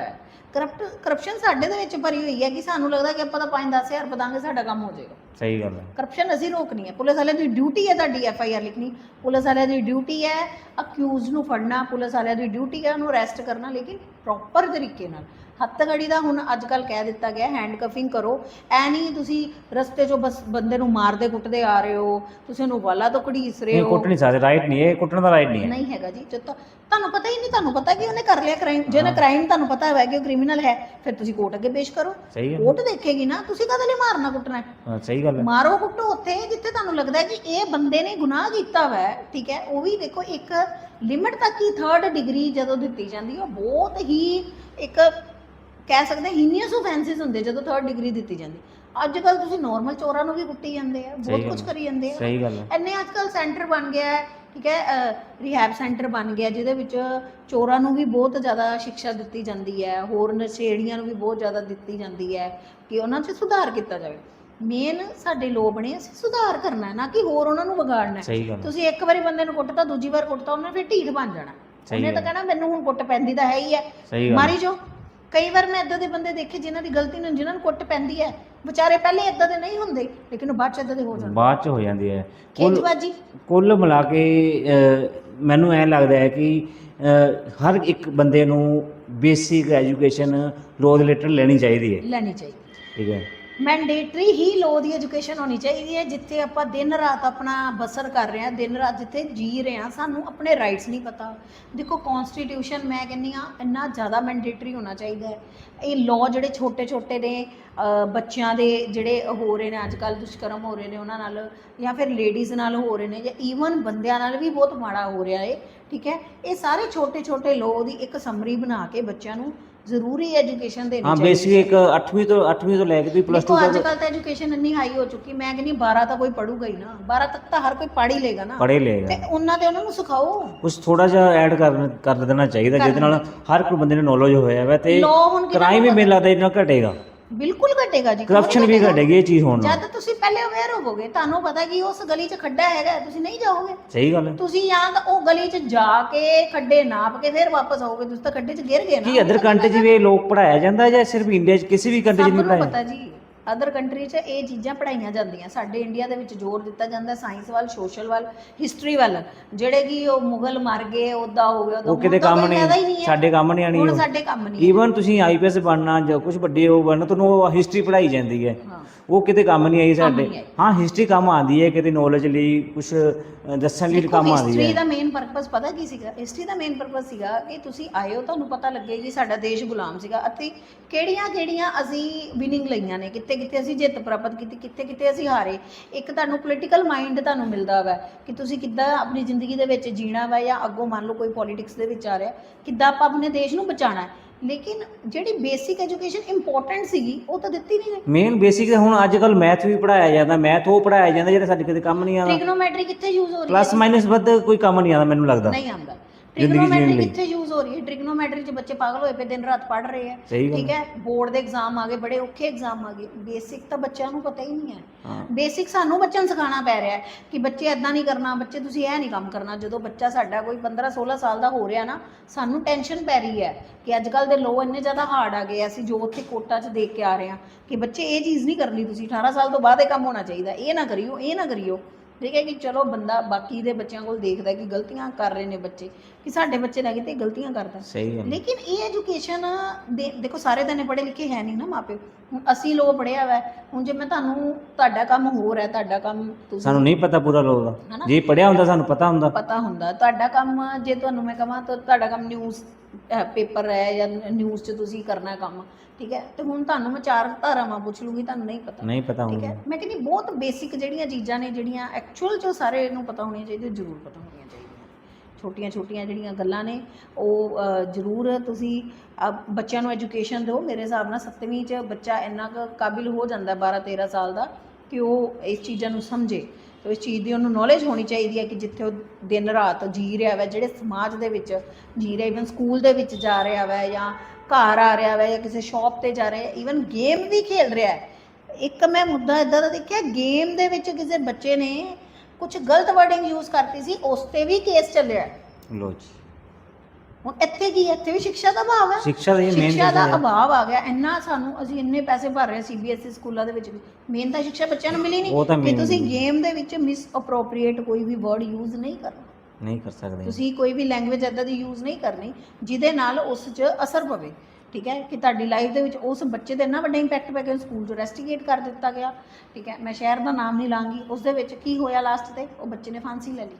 ਕਰਪਟ ਕਰਪਸ਼ਨ ਸਾਡੇ ਦੇ ਵਿੱਚ ਭਰੀ ਹੋਈ ਹੈ ਕਿ ਸਾਨੂੰ ਲੱਗਦਾ ਕਿ ਆਪਾਂ ਤਾਂ 5-10000 ਪਦਾਂਗੇ ਸਾਡਾ ਕੰਮ ਹੋ ਜਾਏਗਾ। ਸਹੀ ਗੱਲ ਹੈ। ਕਰਪਸ਼ਨ ਅਸੀਂ ਰੋਕਣੀ ਹੈ। ਪੁਲਿਸ ਵਾਲਿਆਂ ਦੀ ਡਿਊਟੀ ਹੈ ਤੁਹਾਡੀ ਐਫ ਆਈ ਆਰ ਲਿਖਣੀ। ਪੁਲਿਸ ਵਾਲਿਆਂ ਦੀ ਡਿਊਟੀ ਹੈ ਅਕਿਊਜ਼ ਨੂੰ ਫੜਨਾ। ਪੁਲਿਸ ਵਾਲਿਆਂ ਦੀ ਡਿਊਟੀ ਹੈ ਉਹਨੂੰ ਅਰੈਸਟ ਕਰਨਾ। ਲੇਕਿਨ ਪ੍ਰੋਪਰ ਤਰੀਕੇ ਨਾਲ। ਹੱਥਗੜੀ ਦਾ ਹੁਣ ਅੱਜ ਕੱਲ ਕਹਿ ਦਿੱਤਾ ਗਿਆ ਹੈਂਡ ਕਫਿੰਗ ਕਰੋ। ਐ ਨਹੀਂ ਤੁਸੀਂ ਰਸਤੇ 'ਚੋਂ ਬਸ ਬੰਦੇ ਨੂੰ ਮਾਰਦੇ ਕੁੱਟਦੇ ਆ ਰਹੇ ਹੋ। ਤੁਸੀਂ ਉਹਨੂੰ ਵਾਲਾ ਤੋਂ ਘੜੀਸ ਰਹੇ ਨਹੀਂ ਹੋ। ਕੁੱਟ ਨਹੀਂ ਸਕਦੇ। ਰਾਈਟ ਨਹੀਂ ਇਹ ਕੁੱਟਣ ਦਾ ਰਾਈਟ ਨਹੀਂ ਹੈ। ਨਹੀਂ ਹੈਗਾ ਜੀ। ਜਦ ਤੁਹਾਨੂੰ ਪਤਾ ਹੀ ਨਹੀਂ। ਤੁਹਾਨੂੰ ਪਤਾ ਕਿ ਉਹਨੇ ਕਰ ਲਿਆ ਕ੍ਰਾਈਮ ਜਿਹਨੇ ਕ੍ਰਾਈਮ ਤੁਹਾਨੂੰ ਪਤਾ ਹੈ ਕਿ ਉਹ ਕ੍ਰਿਮੀਨਲ ਹੈ। ਫਿਰ ਤੁਸੀਂ ਕੋਰਟ ਅੱਗੇ ਪੇਸ਼ ਕਰੋ। ਸਹੀ ਕੋਰਟ ਦੇਖੇਗੀ ਨਾ। ਤੁਸੀਂ ਕਦੇ ਲਈ ਮਾਰਨਾ ਕੁੱਟਣਾ ਹੈ? ਹਾਂ ਸਹੀ ਗੱਲ ਹੈ। ਮਾਰੋ ਕੁੱਟੋ ਉੱਥੇ ਜਿੱਥੇ ਤੁਹਾਨੂੰ ਲੱਗਦਾ ਹੈ ਕਿ ਇਹ ਬੰਦੇ ਨੇ ਗੁਨਾਹ ਕੀਤਾ ਵਾ ਠੀਕ ਹੈ ਉਹ ਵੀ ਦੇਖੋ ਇੱਕ ਲਿਮਿਟ ਤੱਕ ਹੀ ਥਰਡ ਡਿਗਰੀ ਜਦੋਂ ਦਿੱਤੀ ਜਾਂਦੀ ਹੈ ਉਹ ਬਹੁਤ ਹੀ ਇੱਕ ਕਹਿ ਸਕਦੇ ਹੀਨੀਅਸ ਆਫੈਂਸਸ ਹੁੰਦੇ ਜਦੋਂ ਥਰਡ ਡਿਗਰੀ ਦਿੱਤੀ ਜਾਂਦੀ। ਅੱਜ ਕੱਲ ਤੁਸੀਂ ਨਾਰਮਲ ਚੋਰਾਂ ਨੂੰ ਵੀ ਕੁੱਟੀ ਜਾਂਦੇ ਆ ਸਹੀ ਬਹੁਤ ਗੱਲ ਕੁਝ। ਕਰੀ ਜਾਂਦੇ ਆ। ਸਹੀ ਗੱਲ ਹੈ। ਇੰਨੇ ਅੱਜ ਕੱਲ ਸੈਂਟਰ ਬਣ ਗਿਆ ਹੈ ਠੀਕ ਹੈ ਰਿਹੈਬ ਸੈਂਟਰ ਬਣ ਗਿਆ ਜਿਹਦੇ ਵਿੱਚ ਚੋਰਾਂ ਨੂੰ ਵੀ ਬਹੁਤ ਜ਼ਿਆਦਾ ਸਿੱਖਿਆ ਦਿੱਤੀ ਜਾਂਦੀ ਹੈ ਹੋਰ ਨਸ਼ੇੜੀਆਂ ਨੂੰ ਵੀ ਬਹੁਤ ਜ਼ਿਆਦਾ ਦਿੱਤੀ ਜਾਂਦੀ ਹੈ ਕਿ ਉਹਨਾਂ 'ਚ ਸੁਧਾਰ ਕੀਤਾ ਜਾਵੇ। ਮੇਨ ਸਾਡੇ ਲੋ ਬਣੇ ਅਸੀਂ ਸੁਧਾਰ ਕਰਨਾ ਹੈ ਨਾ ਕਿ ਹੋਰ ਉਹਨਾਂ ਨੂੰ ਵਿਗਾੜਨਾ ਹੈ। ਸਹੀ ਗੱਲ ਹੈ ਤੁਸੀਂ ਇੱਕ ਵਾਰੀ ਬੰਦੇ ਨੂੰ ਕੁੱਟਤਾ ਦੂਜੀ ਵਾਰ ਕੁੱਟਤਾ ਉਹਨੇ ਫਿਰ ਢੀਠ ਬਣ ਜਾਣਾ। ਸਹੀ ਉਹਨੇ ਤਾਂ। ਕਹਿਣਾ ਮੈਨੂੰ ਹੁਣ ਕੁੱਟ ਪੈਂਦੀ ਤਾਂ ਹੈ ਹੀ ਹੈ। ਗੱਲ ਮਾਰੀ ਜੋ। ਕਈ ਵਾਰ ਮੈਂ ਇਦਾਂ ਦੇ ਬੰਦੇ ਦੇਖੇ ਜਿਨ੍ਹਾਂ ਦੀ ਗਲਤੀ ਨਾਲ ਜਿਨ੍ਹਾਂ ਨੂੰ ਕੁੱਟ ਪੈਂਦੀ ਹੈ। ਵਿਚਾਰੇ ਪਹਿਲੇ ਇਦਾਂ ਦੇ ਨਹੀਂ ਹੁੰਦੇ ਲੇਕਿਨ ਉਹ ਬਾਅਦ ਚ ਇਦਾਂ ਦੇ ਹੋ ਜਾਂਦੇ। ਬਾਅਦ ਚ ਹੋ ਜਾਂਦੀ ਹੈ ਕੁੱਲ ਖੇਜਬਾਜੀ ਕੁੱਲ ਮਿਲਾ ਕੇ ਅ, ਮੈਨੂੰ ਐ ਲੱਗਦਾ ਹੈ ਕਿ ਅ, ਹਰ ਇੱਕ ਬੰਦੇ ਨੂੰ ਬੇਸਿਕ ਐਜੂਕੇਸ਼ਨ ਲੋ ਰਿਲੇਟਡ ਲੈਣੀ ਚਾਹੀਦੀ ਹੈ। ਲੈਣੀ ਚਾਹੀਦੀ। ਠੀਕ ਹੈ। ਮੈਂਡੇਟਰੀ ਹੀ ਲੋ ਦੀ ਐਜੂਕੇਸ਼ਨ ਹੋਣੀ ਚਾਹੀਦੀ ਹੈ, ਜਿੱਥੇ ਆਪਾਂ ਦਿਨ ਰਾਤ ਆਪਣਾ ਬਸਰ ਕਰ ਰਹੇ ਹਾਂ, ਦਿਨ ਰਾਤ ਜਿੱਥੇ ਜੀ ਰਹੇ ਹਾਂ, ਸਾਨੂੰ ਆਪਣੇ ਰਾਈਟਸ ਨਹੀਂ ਪਤਾ। ਦੇਖੋ ਕਨਸਟੀਟਿਊਸ਼ਨ ਮੈਂ ਕਹਿੰਨੀ ਆ ਇੰਨਾ ਜ਼ਿਆਦਾ ਮੈਂਡੇਟਰੀ ਹੋਣਾ ਚਾਹੀਦਾ ਹੈ। ਇਹ ਲਾਅ ਜਿਹੜੇ ਛੋਟੇ ਛੋਟੇ ਨੇ ਬੱਚਿਆਂ ਦੇ ਜਿਹੜੇ ਹੋ ਰਹੇ ਨੇ ਅੱਜ ਕੱਲ ਦੁਸ਼ਕਰਮ ਹੋ ਰਹੇ ਨੇ ਉਹਨਾਂ ਨਾਲ, ਜਾਂ ਫਿਰ ਲੇਡੀਜ਼ ਨਾਲ ਹੋ ਰਹੇ ਨੇ, ਜਾਂ ਈਵਨ ਬੰਦਿਆਂ ਨਾਲ ਵੀ ਬਹੁਤ ਮਾੜਾ ਹੋ ਰਿਹਾ ਹੈ, ਠੀਕ ਹੈ? ਇਹ ਸਾਰੇ ਛੋਟੇ ਛੋਟੇ ਲਾਅ ਦੀ ਇੱਕ ਸਮਰੀ ਬਣਾ ਕੇ ਬੱਚਿਆਂ ਨੂੰ ਜ਼ਰੂਰੀ ਐਜੂਕੇਸ਼ਨ ਦੇਣੀ ਹਾਂ ਬੇਸਿਕ ਇੱਕ 8ਵੀਂ ਤੋਂ 8ਵੀਂ ਤੋਂ ਲੈ ਕੇ ਵੀ ਪਲੱਸ 2 ਦੇਖੋ ਅੱਜ ਤੱਕ ਕੱਲ ਤਾਂ ਐਜੂਕੇਸ਼ਨ ਇੰਨੀ ਹਾਈ ਹੋ ਚੁੱਕੀ ਮੈਂ ਕਹਿੰਦੀ 12 ਤਾਂ ਕੋਈ ਪੜੂਗਾ ਹੀ ਨਾ। 12 ਤੱਕ ਤਾਂ ਹਰ ਕੋਈ ਪੜ੍ਹ ਹੀ ਲੇਗਾ ਨਾ। ਪੜ੍ਹੇ ਲਏਗਾ। ਤੇ ਉਹਨਾਂ ਤੇ ਉਹਨਾਂ ਨੂੰ ਸਿਖਾਓ। ਕੁਝ ਥੋੜਾ ਜਿਹਾ ਐਡ ਕਰ ਕਰ ਦੇਣਾ ਚਾਹੀਦਾ ਜਿਹਦੇ ਨਾਲ ਹਰ ਕੋਈ ਬੰਦੇ ਨੂੰ ਨੌਲੇਜ ਹੋਇਆ ਵਾ ਤੇ ਲਾਅ ਹੁਣ ਕਿਹਨਾਂ ਕ੍ਰਾਈਮ ਵੀ ਨੂੰ ਮੈਨੂੰ ਲੱਗਦਾ? ਇਹਦੇ ਨਾਲ ਘਟੇਗਾ। ਬਿਲਕੁਲ ਘਟੇਗਾ ਜੀ ਕਿਉਂ ਕਰਪਸ਼ਨ ਵੀ ਘਟੇਗਾ? ਘਟੇਗੀ ਇਹ ਚੀਜ਼ ਹੋਣ ਨਾਲ। ਜਦ ਤੁਸੀਂ ਪਹਿਲੇ ਅਵੇਅਰ ਹੋਵੋਗੇ ਤੁਹਾਨੂੰ ਪਤਾ ਕਿ ਉਸ ਗਲੀ 'ਚ ਖੱਡਾ ਹੈਗਾ ਤੁਸੀਂ ਨਹੀਂ ਜਾਓਗੇ। ਸਹੀ ਗੱਲ ਹੈ। ਤੁਸੀਂ ਜਾਂ ਤਾਂ ਉਹ ਗਲੀ 'ਚ ਜਾ ਕੇ ਖੱਡੇ ਨਾਪ ਕੇ ਫਿਰ ਵਾਪਸ ਆਓਗੇ ਤੁਸੀਂ ਤਾਂ ਖੱਡੇ 'ਚ ਗਿਰ ਗਏ ਨਾ। ਕੀ ਅਦਰ ਕੰਟਰੀ 'ਚ ਵੀ ਇਹ ਲੋਕ ਪੜਾਇਆ ਜਾਂਦਾ ਜਾਂ ਸਿਰਫ ਇੰਡੀਆ 'ਚ ਕਿਸੇ ਵੀ ਕੰਟਰੀ 'ਚ ਸਭ ਨਹੀਂ ਨੂੰ ਪੜਾਇਆ ਪਤਾ ਜੀ। ਅਦਰ ਕੰਟਰੀ 'ਚ ਇਹ ਚੀਜ਼ਾਂ ਪੜਾਈਆਂ ਜਾਂਦੀਆਂ। ਸਾਡੇ ਇੰਡੀਆ ਦੇ ਵਿੱਚ ਜ਼ੋਰ ਦਿੱਤਾ ਜਾਂਦਾ ਸਾਇੰਸ ਵੱਲ ਸੋਸ਼ਲ ਵੱਲ ਹਿਸਟਰੀ ਵੱਲ। ਜਿਹੜੇ ਕਿ ਉਹ ਮੁਗਲ ਮਰ ਗਏ ਉਹਦਾ ਹੋ ਗਿਆ ਉਹ ਕਿਤੇ ਕੰਮ ਨਹੀਂ। ਸਾਡੇ ਕੰਮ ਨਹੀਂ ਆਣੀ ਹੁਣ ਸਾਡੇ ਕੰਮ ਨਹੀਂ ਈਵਨ ਤੁਸੀਂ ਆਈਪੀਐਸ ਬਣਨਾ ਜਾਂ ਕੁਝ ਵੱਡੇ ਉਹ ਬਣਨਾ ਤੁਹਾਨੂੰ ਹਿਸਟਰੀ ਪੜਾਈ ਜਾਂਦੀ ਹੈ। ਹਾਂ। ਉਹ ਕਿਤੇ ਕੰਮ ਨਹੀਂ ਆਈ ਸਾਡੇ। ਹਾਂ ਹਿਸਟਰੀ ਕੰਮ ਆਉਂਦੀ ਹੈ ਕਿਤੇ ਨੌਲੇਜ ਲਈ ਕੁਝ ਦੱਸਣ ਲਈ ਕੰਮ ਹਿਸਟਰੀ ਹੈ। ਦਾ ਮੇਨ ਪਰਪਸ ਪਤਾ ਕੀ ਸੀਗਾ? ਹਿਸਟਰੀ ਦਾ ਮੇਨ ਪਰਪਸ ਸੀਗਾ ਕਿ ਤੁਸੀਂ ਹੋ ਤੁਹਾਨੂੰ ਪਤਾ ਲੱਗੇ ਕਿ ਸਾਡਾ ਦੇਸ਼ ਗੁਲਾਮ ਸੀਗਾ ਅਤੇ ਕਿਹੜੀਆਂ ਕਿਹੜੀਆਂ ਅਸੀਂ ਵਿਨਿੰਗ ਲਈਆਂ ਨੇ ਕਿੱਥੇ ਕਿੱਥੇ ਅਸੀਂ ਜਿੱਤ ਪ੍ਰਾਪਤ ਕੀਤੀ ਕਿੱਥੇ ਕਿੱਥੇ ਅਸੀਂ ਹਾਰੇ। ਇੱਕ ਤੁਹਾਨੂੰ ਪੋਲੀਟੀਕਲ ਮਾਈਂਡ ਤੁਹਾਨੂੰ ਮਿਲਦਾ ਵਾ ਕਿ ਤੁਸੀਂ ਕਿੱਦਾਂ ਆਪਣੀ ਜ਼ਿੰਦਗੀ ਦੇ ਵਿੱਚ ਜੀਣਾ ਵਾ ਜਾਂ ਅੱਗੋਂ ਮੰਨ ਲਓ ਕੋਈ ਪੋਲਿਟਿਕਸ ਦੇ ਵਿੱਚ ਆ ਰਿਹਾ ਕਿੱਦਾਂ ਆਪਾਂ ਆਪਣੇ ਦੇਸ਼ ਨੂੰ ਬਚਾਉਣਾ ਹੈ। ਲੇਕਿਨ ਜਿਹੜੀ ਬੇਸਿਕ ਐਜੂਕੇਸ਼ਨ ਇੰਪੋਰਟੈਂਟ ਸੀਗੀ ਉਹ ਤਾਂ ਦਿੱਤੀ ਨਹੀਂ ਗਈ। ਮੇਨ ਬੇਸਿਕ ਹੁਣ ਅੱਜ ਕੱਲ ਮੈਥ ਵੀ ਪੜਾਇਆ ਜਾਂਦਾ ਮੈਥ ਉਹ ਪੜਾਇਆ ਜਾਂਦਾ ਜਿਹੜਾ ਸਾਡੇ ਕਿਤੇ ਕੰਮ ਨਹੀਂ ਆਉਂਦਾ। ਟ੍ਰਿਗਨੋਮੈਟਰੀ ਕਿੱਥੇ ਯੂਜ਼ ਹੋ ਰਹੀ ਹੈ? ਪਲੱਸ ਮਾਈਨਸ ਵੱਧ ਕੋਈ ਕੰਮ ਨਹੀਂ ਆਉਂਦਾ ਮੈਨੂੰ ਲੱਗਦਾ। ਨਹੀਂ ਆਉਂਦਾ। ਜ਼ਿੰਦਗੀ ਜੀਣ ਟ੍ਰਿਗਨੋਮੈਟਰੀ ਲਈ। ਕਿੱਥੇ ਯੂਜ਼ ਹੋ ਰਹੀ ਹੈ? ਟ੍ਰਿਗਨੋਮੈਟਰੀ 'ਚ ਬੱਚੇ ਪਾਗਲ ਹੋਏ ਪਏ ਦਿਨ ਰਾਤ ਪੜ੍ਹ ਰਹੇ ਆ ਸਹੀ ਗੱਲ ਠੀਕ ਹੈ। ਬੋਰਡ ਦੇ ਐਗਜ਼ਾਮ ਆ ਗਏ ਬੜੇ ਔਖੇ ਐਗਜ਼ਾਮ ਆ ਗਏ। ਬੇਸਿਕ ਤਾਂ ਬੱਚਿਆਂ ਨੂੰ ਪਤਾ ਹੀ ਨਹੀਂ ਹੈ। ਹਾਂ। ਬੇਸਿਕ ਸਾਨੂੰ ਬੱਚਿਆਂ ਨੂੰ ਸਿਖਾਉਣਾ ਪੈ ਰਿਹਾ ਹੈ ਕਿ ਬੱਚੇ ਐਦਾਂ ਨਹੀਂ ਕਰਨਾ ਬੱਚੇ ਤੁਸੀਂ ਇਹ ਨਹੀਂ ਕੰਮ ਕਰਨਾ ਜਦੋਂ ਬੱਚਾ ਸਾਡਾ ਕੋਈ 15 16 ਸਾਲ ਦਾ ਹੋ ਰਿਹਾ ਨਾ ਸਾਨੂੰ ਟੈਨਸ਼ਨ ਪੈ ਰਹੀ ਹੈ ਕਿ ਅੱਜ ਕੱਲ ਦੇ ਲੋ ਇੰਨੇ ਜ਼ਿਆਦਾ ਹਾਰਡ ਆ ਗਏ ਆ, ਅਸੀਂ ਜੋ ਉੱਥੇ ਕੋਟਾ 'ਚ ਦੇਖ ਕੇ ਆ ਰਹੇ ਹਾਂ ਕਿ ਬੱਚੇ ਇਹ ਚੀਜ਼ ਨਹੀਂ ਕਰਨੀ ਤੁਸੀਂ। 18 ਸਾਲ ਤੋਂ ਬਾਅਦ ਇਹ ਕੰਮ ਹੋਣਾ ਚਾਹੀਦਾ। ਇਹ ਨਾ ਕਰਿਓ ਇਹ ਨਾ ਕਰਿਓ। ਠੀਕ ਹੈ ਕਿ ਚਲੋ ਬੰਦਾ ਬਾਕੀ ਦੇ ਬੱਚਿਆਂ ਕੋਲ ਦੇਖਦਾ ਕਿ ਗਲਤੀਆਂ ਕਰ ਰਹੇ ਨੇ ਬੱਚੇ। ਕਿ ਸਾਡੇ ਬੱਚੇ ਨਾ ਕਿਤੇ ਗਲਤੀਆਂ ਕਰਦਾ। ਸਹੀ ਗੱਲ। ਲੇਕਿਨ ਇਹ ਐਜੂਕੇਸ਼ਨ ਦੇਖੋ ਸਾਰੇ ਤਾਂ ਨੇ ਪੜ੍ਹੇ ਲਿਖੇ ਹੈ ਨਹੀਂ ਨਾ ਮਾਪੇ ਹੁਣ ਅਸੀਂ ਲੋਕ ਪੜ੍ਹਿਆ ਵਾ ਹੁਣ ਜੇ ਮੈਂ ਤੁਹਾਨੂੰ ਤੁਹਾਡਾ ਕੰਮ ਹੋਰ ਹੈ ਤੁਹਾਡਾ ਕੰਮ ਤੁਸੀਂ ਸਾਨੂੰ ਨਹੀਂ ਪਤਾ ਪੂਰਾ ਲੋਕ ਦਾ? ਜੇ ਪੜਿਆ ਹੁੰਦਾ ਸਾਨੂੰ ਪਤਾ ਹੁੰਦਾ। ਪਤਾ ਹੁੰਦਾ। ਤੁਹਾਡਾ ਕੰਮ ਜੇ ਤੁਹਾਨੂੰ ਮੈਂ ਕਹਾਂ ਤਾਂ ਤੁਹਾਡਾ ਕੰਮ ਨਿਊਜ਼ ਪੇਪਰ ਹੈ ਜਾਂ ਨਿਊਜ਼ 'ਚ ਤੁਸੀਂ ਕਰਨਾ ਕੰਮ ਠੀਕ ਹੈ? ਤੇ ਹੁਣ ਤੁਹਾਨੂੰ ਮੈਂ ਚਾਰ ਧਾਰਾਵਾਂ ਪੁੱਛ ਲੂੰਗੀ ਤੁਹਾਨੂੰ ਨਹੀਂ ਪਤਾ। ਨਹੀਂ ਪਤਾ ਠੀਕ ਹੁੰਦਾ। ਹੈ ਮੈਂ ਕਹਿੰਦੀ ਬਹੁਤ ਬੇਸਿਕ ਜਿਹੜੀਆਂ ਚੀਜ਼ਾਂ ਨੇ ਜਿਹੜੀਆਂ ਐਕਚੁਅਲ 'ਚ ਸਾਰੇ ਨੂੰ ਪਤਾ ਹੋਣੀਆਂ ਚਾਹੀਦੀਆਂ ਜ਼ਰੂਰ ਪਤਾ ਹੋਣੀਆਂ ਚਾਹੀਦੀਆਂ। ਛੋਟੀਆਂ ਛੋਟੀਆਂ ਜਿਹੜੀਆਂ ਗੱਲਾਂ ਨੇ ਉਹ ਜ਼ਰੂਰ ਤੁਸੀਂ ਅ, ਬੱਚਿਆਂ ਨੂੰ ਐਜੂਕੇਸ਼ਨ ਦਿਓ। ਮੇਰੇ ਹਿਸਾਬ ਨਾਲ ਸੱਤਵੀਂ 'ਚ ਬੱਚਾ ਇੰਨਾ ਕੁ ਕਾਬਿਲ ਹੋ ਜਾਂਦਾ 12 13 ਸਾਲ ਦਾ ਕਿ ਉਹ ਇਸ ਚੀਜ਼ਾਂ ਨੂੰ ਸਮਝੇ। ਤੇ ਇਸ ਚੀਜ਼ ਦੀ ਉਹਨੂੰ ਨੌਲੇਜ ਹੋਣੀ ਚਾਹੀਦੀ ਹੈ ਕਿ ਜਿੱਥੇ ਉਹ ਦਿਨ ਰਾਤ ਜੀ ਰਿਹਾ ਵਾ ਜਿਹੜੇ ਸਮਾਜ ਦੇ ਵਿੱਚ ਜੀ ਰਿਹਾ ਇਵਨ ਸਕੂਲ ਦੇ ਵਿੱਚ ਜਾ ਰਿਹਾ ਵਾ ਜਾਂ ਘਰ ਆ ਰਿਹਾ ਵਾ ਜਾਂ ਕਿਸੇ ਸ਼ਾਪ ਤੇ ਜਾ ਰਿਹਾ ਇਵਨ ਗੇਮ ਵੀ ਖੇਡ ਰਿਹਾ ਹੈ। ਇੱਕ ਮੈਂ ਮੁੱਦਾ ਇਦਾਂ ਦਾ ਦੇਖਿਆ ਗੇਮ ਦੇ ਵਿੱਚ ਕਿਸੇ ਬੱਚੇ ਨੇ ਕੁਝ ਗਲਤ ਵਰਡਿੰਗ ਯੂਜ਼ ਕਰਤੀ ਸੀ ਉਸ ਤੇ ਵੀ ਕੇਸ ਚੱਲਿਆ। ਲੋ ਜੀ। ਹੁਣ ਇੱਥੇ ਕੀ ਹੈ? ਇੱਥੇ ਵੀ ਸਿੱਖਿਆ ਦਾ ਅਭਾਵ ਹੈ। ਸਿੱਖਿਆ ਦਾ ਇਹ ਮੇਨ ਸਿੱਖਿਆ ਦਾ ਅਭਾਵ ਆ ਗਿਆ। ਇੰਨਾ ਸਾਨੂੰ ਅਸੀਂ ਇੰਨੇ ਪੈਸੇ ਭਰ ਰਹੇ ਸੀਬੀਐਸਈ ਸਕੂਲਾਂ ਦੇ ਵਿੱਚ ਮੇਨ ਤਾਂ ਸਿੱਖਿਆ ਬੱਚਿਆਂ ਨੂੰ ਮਿਲੀ ਉਹ ਤਾਂ ਨਹੀਂ ਕਿ main ਤੁਸੀਂ ਨਹੀਂ। ਗੇਮ ਦੇ ਵਿੱਚ ਮਿਸ ਅਪਰੋਪਰੀਏਟ ਕੋਈ ਵੀ ਵਰਡ ਯੂਜ਼ ਨਹੀਂ ਕਰਨਾ। ਨਹੀਂ ਕਰ ਸਕਦੇ। ਤੁਸੀਂ ਕੋਈ ਵੀ ਲੈਂਗੁਏਜ ਇਦਾਂ ਦੀ ਯੂਜ਼ ਨਹੀਂ ਕਰਨੀ ਜਿਹਦੇ ਨਾਲ ਉਸ 'ਚ ਅਸਰ ਪਵੇ। ਠੀਕ ਹੈ ਕਿ ਤੁਹਾਡੀ ਲਾਈਫ ਦੇ ਵਿੱਚ ਉਸ ਬੱਚੇ ਤੇ ਇੰਨਾ ਵੱਡਾ ਇੰਪੈਕਟ ਪੈ ਗਿਆ ਸਕੂਲ 'ਚ ਰੈਸਟੀਗੇਟ ਕਰ ਦਿੱਤਾ ਗਿਆ ਠੀਕ ਹੈ ਮੈਂ ਸ਼ਹਿਰ ਦਾ ਨਾਮ ਨਹੀਂ ਲਾਂਗੀ ਉਸ ਦੇ ਵਿੱਚ ਕੀ ਹੋਇਆ ਲਾਸਟ ਤੇ? ਉਹ ਬੱਚੇ ਨੇ ਫਾਂਸੀ ਲੈ ਲਈ।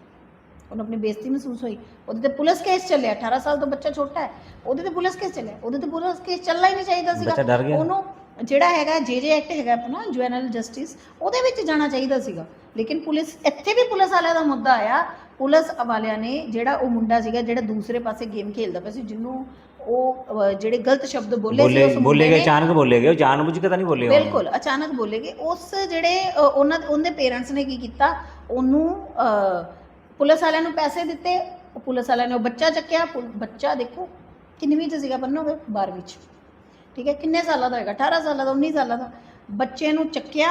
ਉਹਨੂੰ ਆਪਣੀ ਬੇਇੱਜ਼ਤੀ ਮਹਿਸੂਸ ਹੋਈ। ਉਹਦੇ ਤੇ ਪੁਲਿਸ ਕੇਸ ਚੱਲਿਆ 18 ਸਾਲ ਤੋਂ ਬੱਚਾ ਛੋਟਾ ਹੈ। ਉਹਦੇ ਤੇ ਪੁਲਿਸ ਕੇਸ ਚੱਲਿਆ। ਉਹਦੇ ਤੇ ਪੁਲਿਸ ਕੇਸ ਚੱਲਣਾ ਹੀ ਨਹੀਂ ਚਾਹੀਦਾ ਸੀਗਾ। ਉਹਨੂੰ ਜਿਹੜਾ ਹੈਗਾ ਜੇ ਜੇ ਐਕਟ ਹੈਗਾ ਆਪਣਾ ਜੁਐਨਲ ਜਸਟਿਸ ਉਹਦੇ ਵਿੱਚ ਜਾਣਾ ਚਾਹੀਦਾ ਸੀਗਾ। ਲੇਕਿਨ ਪੁਲਿਸ ਇੱਥੇ ਵੀ ਪੁਲਿਸ ਵਾਲਿਆਂ ਦਾ ਮੁੱਦਾ ਆਇਆ। ਪੁਲਿਸ ਵਾਲਿਆਂ ਨੇ ਜਿਹੜਾ ਉਹ ਮੁੰਡਾ ਸੀਗਾ ਜਿਹੜਾ ਦੂਸਰੇ ਪਾਸੇ ਗੇਮ ਖੇਲਦਾ ਪਿਆ ਸੀ ਜਿਹਨੂੰ ਉਹ ਅਹ, ਜਿਹੜੇ ਗਲਤ ਸ਼ਬਦ ਬੋਲੇ ਸੀ ਬੋਲੇ ਉਸ ਮੁੰਡੇ ਬੋਲੇ ਗਏ ਨੇ ਅਚਾਨਕ ਬੋਲੇ ਗਏ ਉਹ ਜਾਣਬੁੱਝ ਕੇ ਤਾਂ ਨਹੀਂ ਬੋਲੇ ਹੋਣੇ। ਬਿਲਕੁਲ ਅਚਾਨਕ ਬੋਲੇਗੇ ਉਸ ਜਿਹੜੇ ਅ, ਉਹਨਾਂ ਉਹਦੇ ਪੇਰੈਂਟਸ ਨੇ ਕੀ ਕੀਤਾ? ਉਹਨੂੰ ਅ, ਪੁਲਿਸ ਵਾਲਿਆਂ ਨੂੰ ਪੈਸੇ ਦਿੱਤੇ। ਉਹ ਪੁਲਿਸ ਵਾਲਿਆਂ ਨੇ ਉਹ ਬੱਚਾ ਚੱਕਿਆ। ਪੁਲ- ਬੱਚਾ ਦੇਖੋ ਕਿੰਨਵੀਂ ਚ ਸੀਗਾ ਬੰਨੋਗੇ? 12ਵੀਂ ਚ। ਠੀਕ ਹੈ ਕਿੰਨੇ ਸਾਲਾਂ ਦਾ ਹੋਏਗਾ? 18 ਸਾਲਾਂ ਦਾ 19 ਸਾਲਾਂ ਦਾ। ਬੱਚੇ ਨੂੰ ਚੱਕਿਆ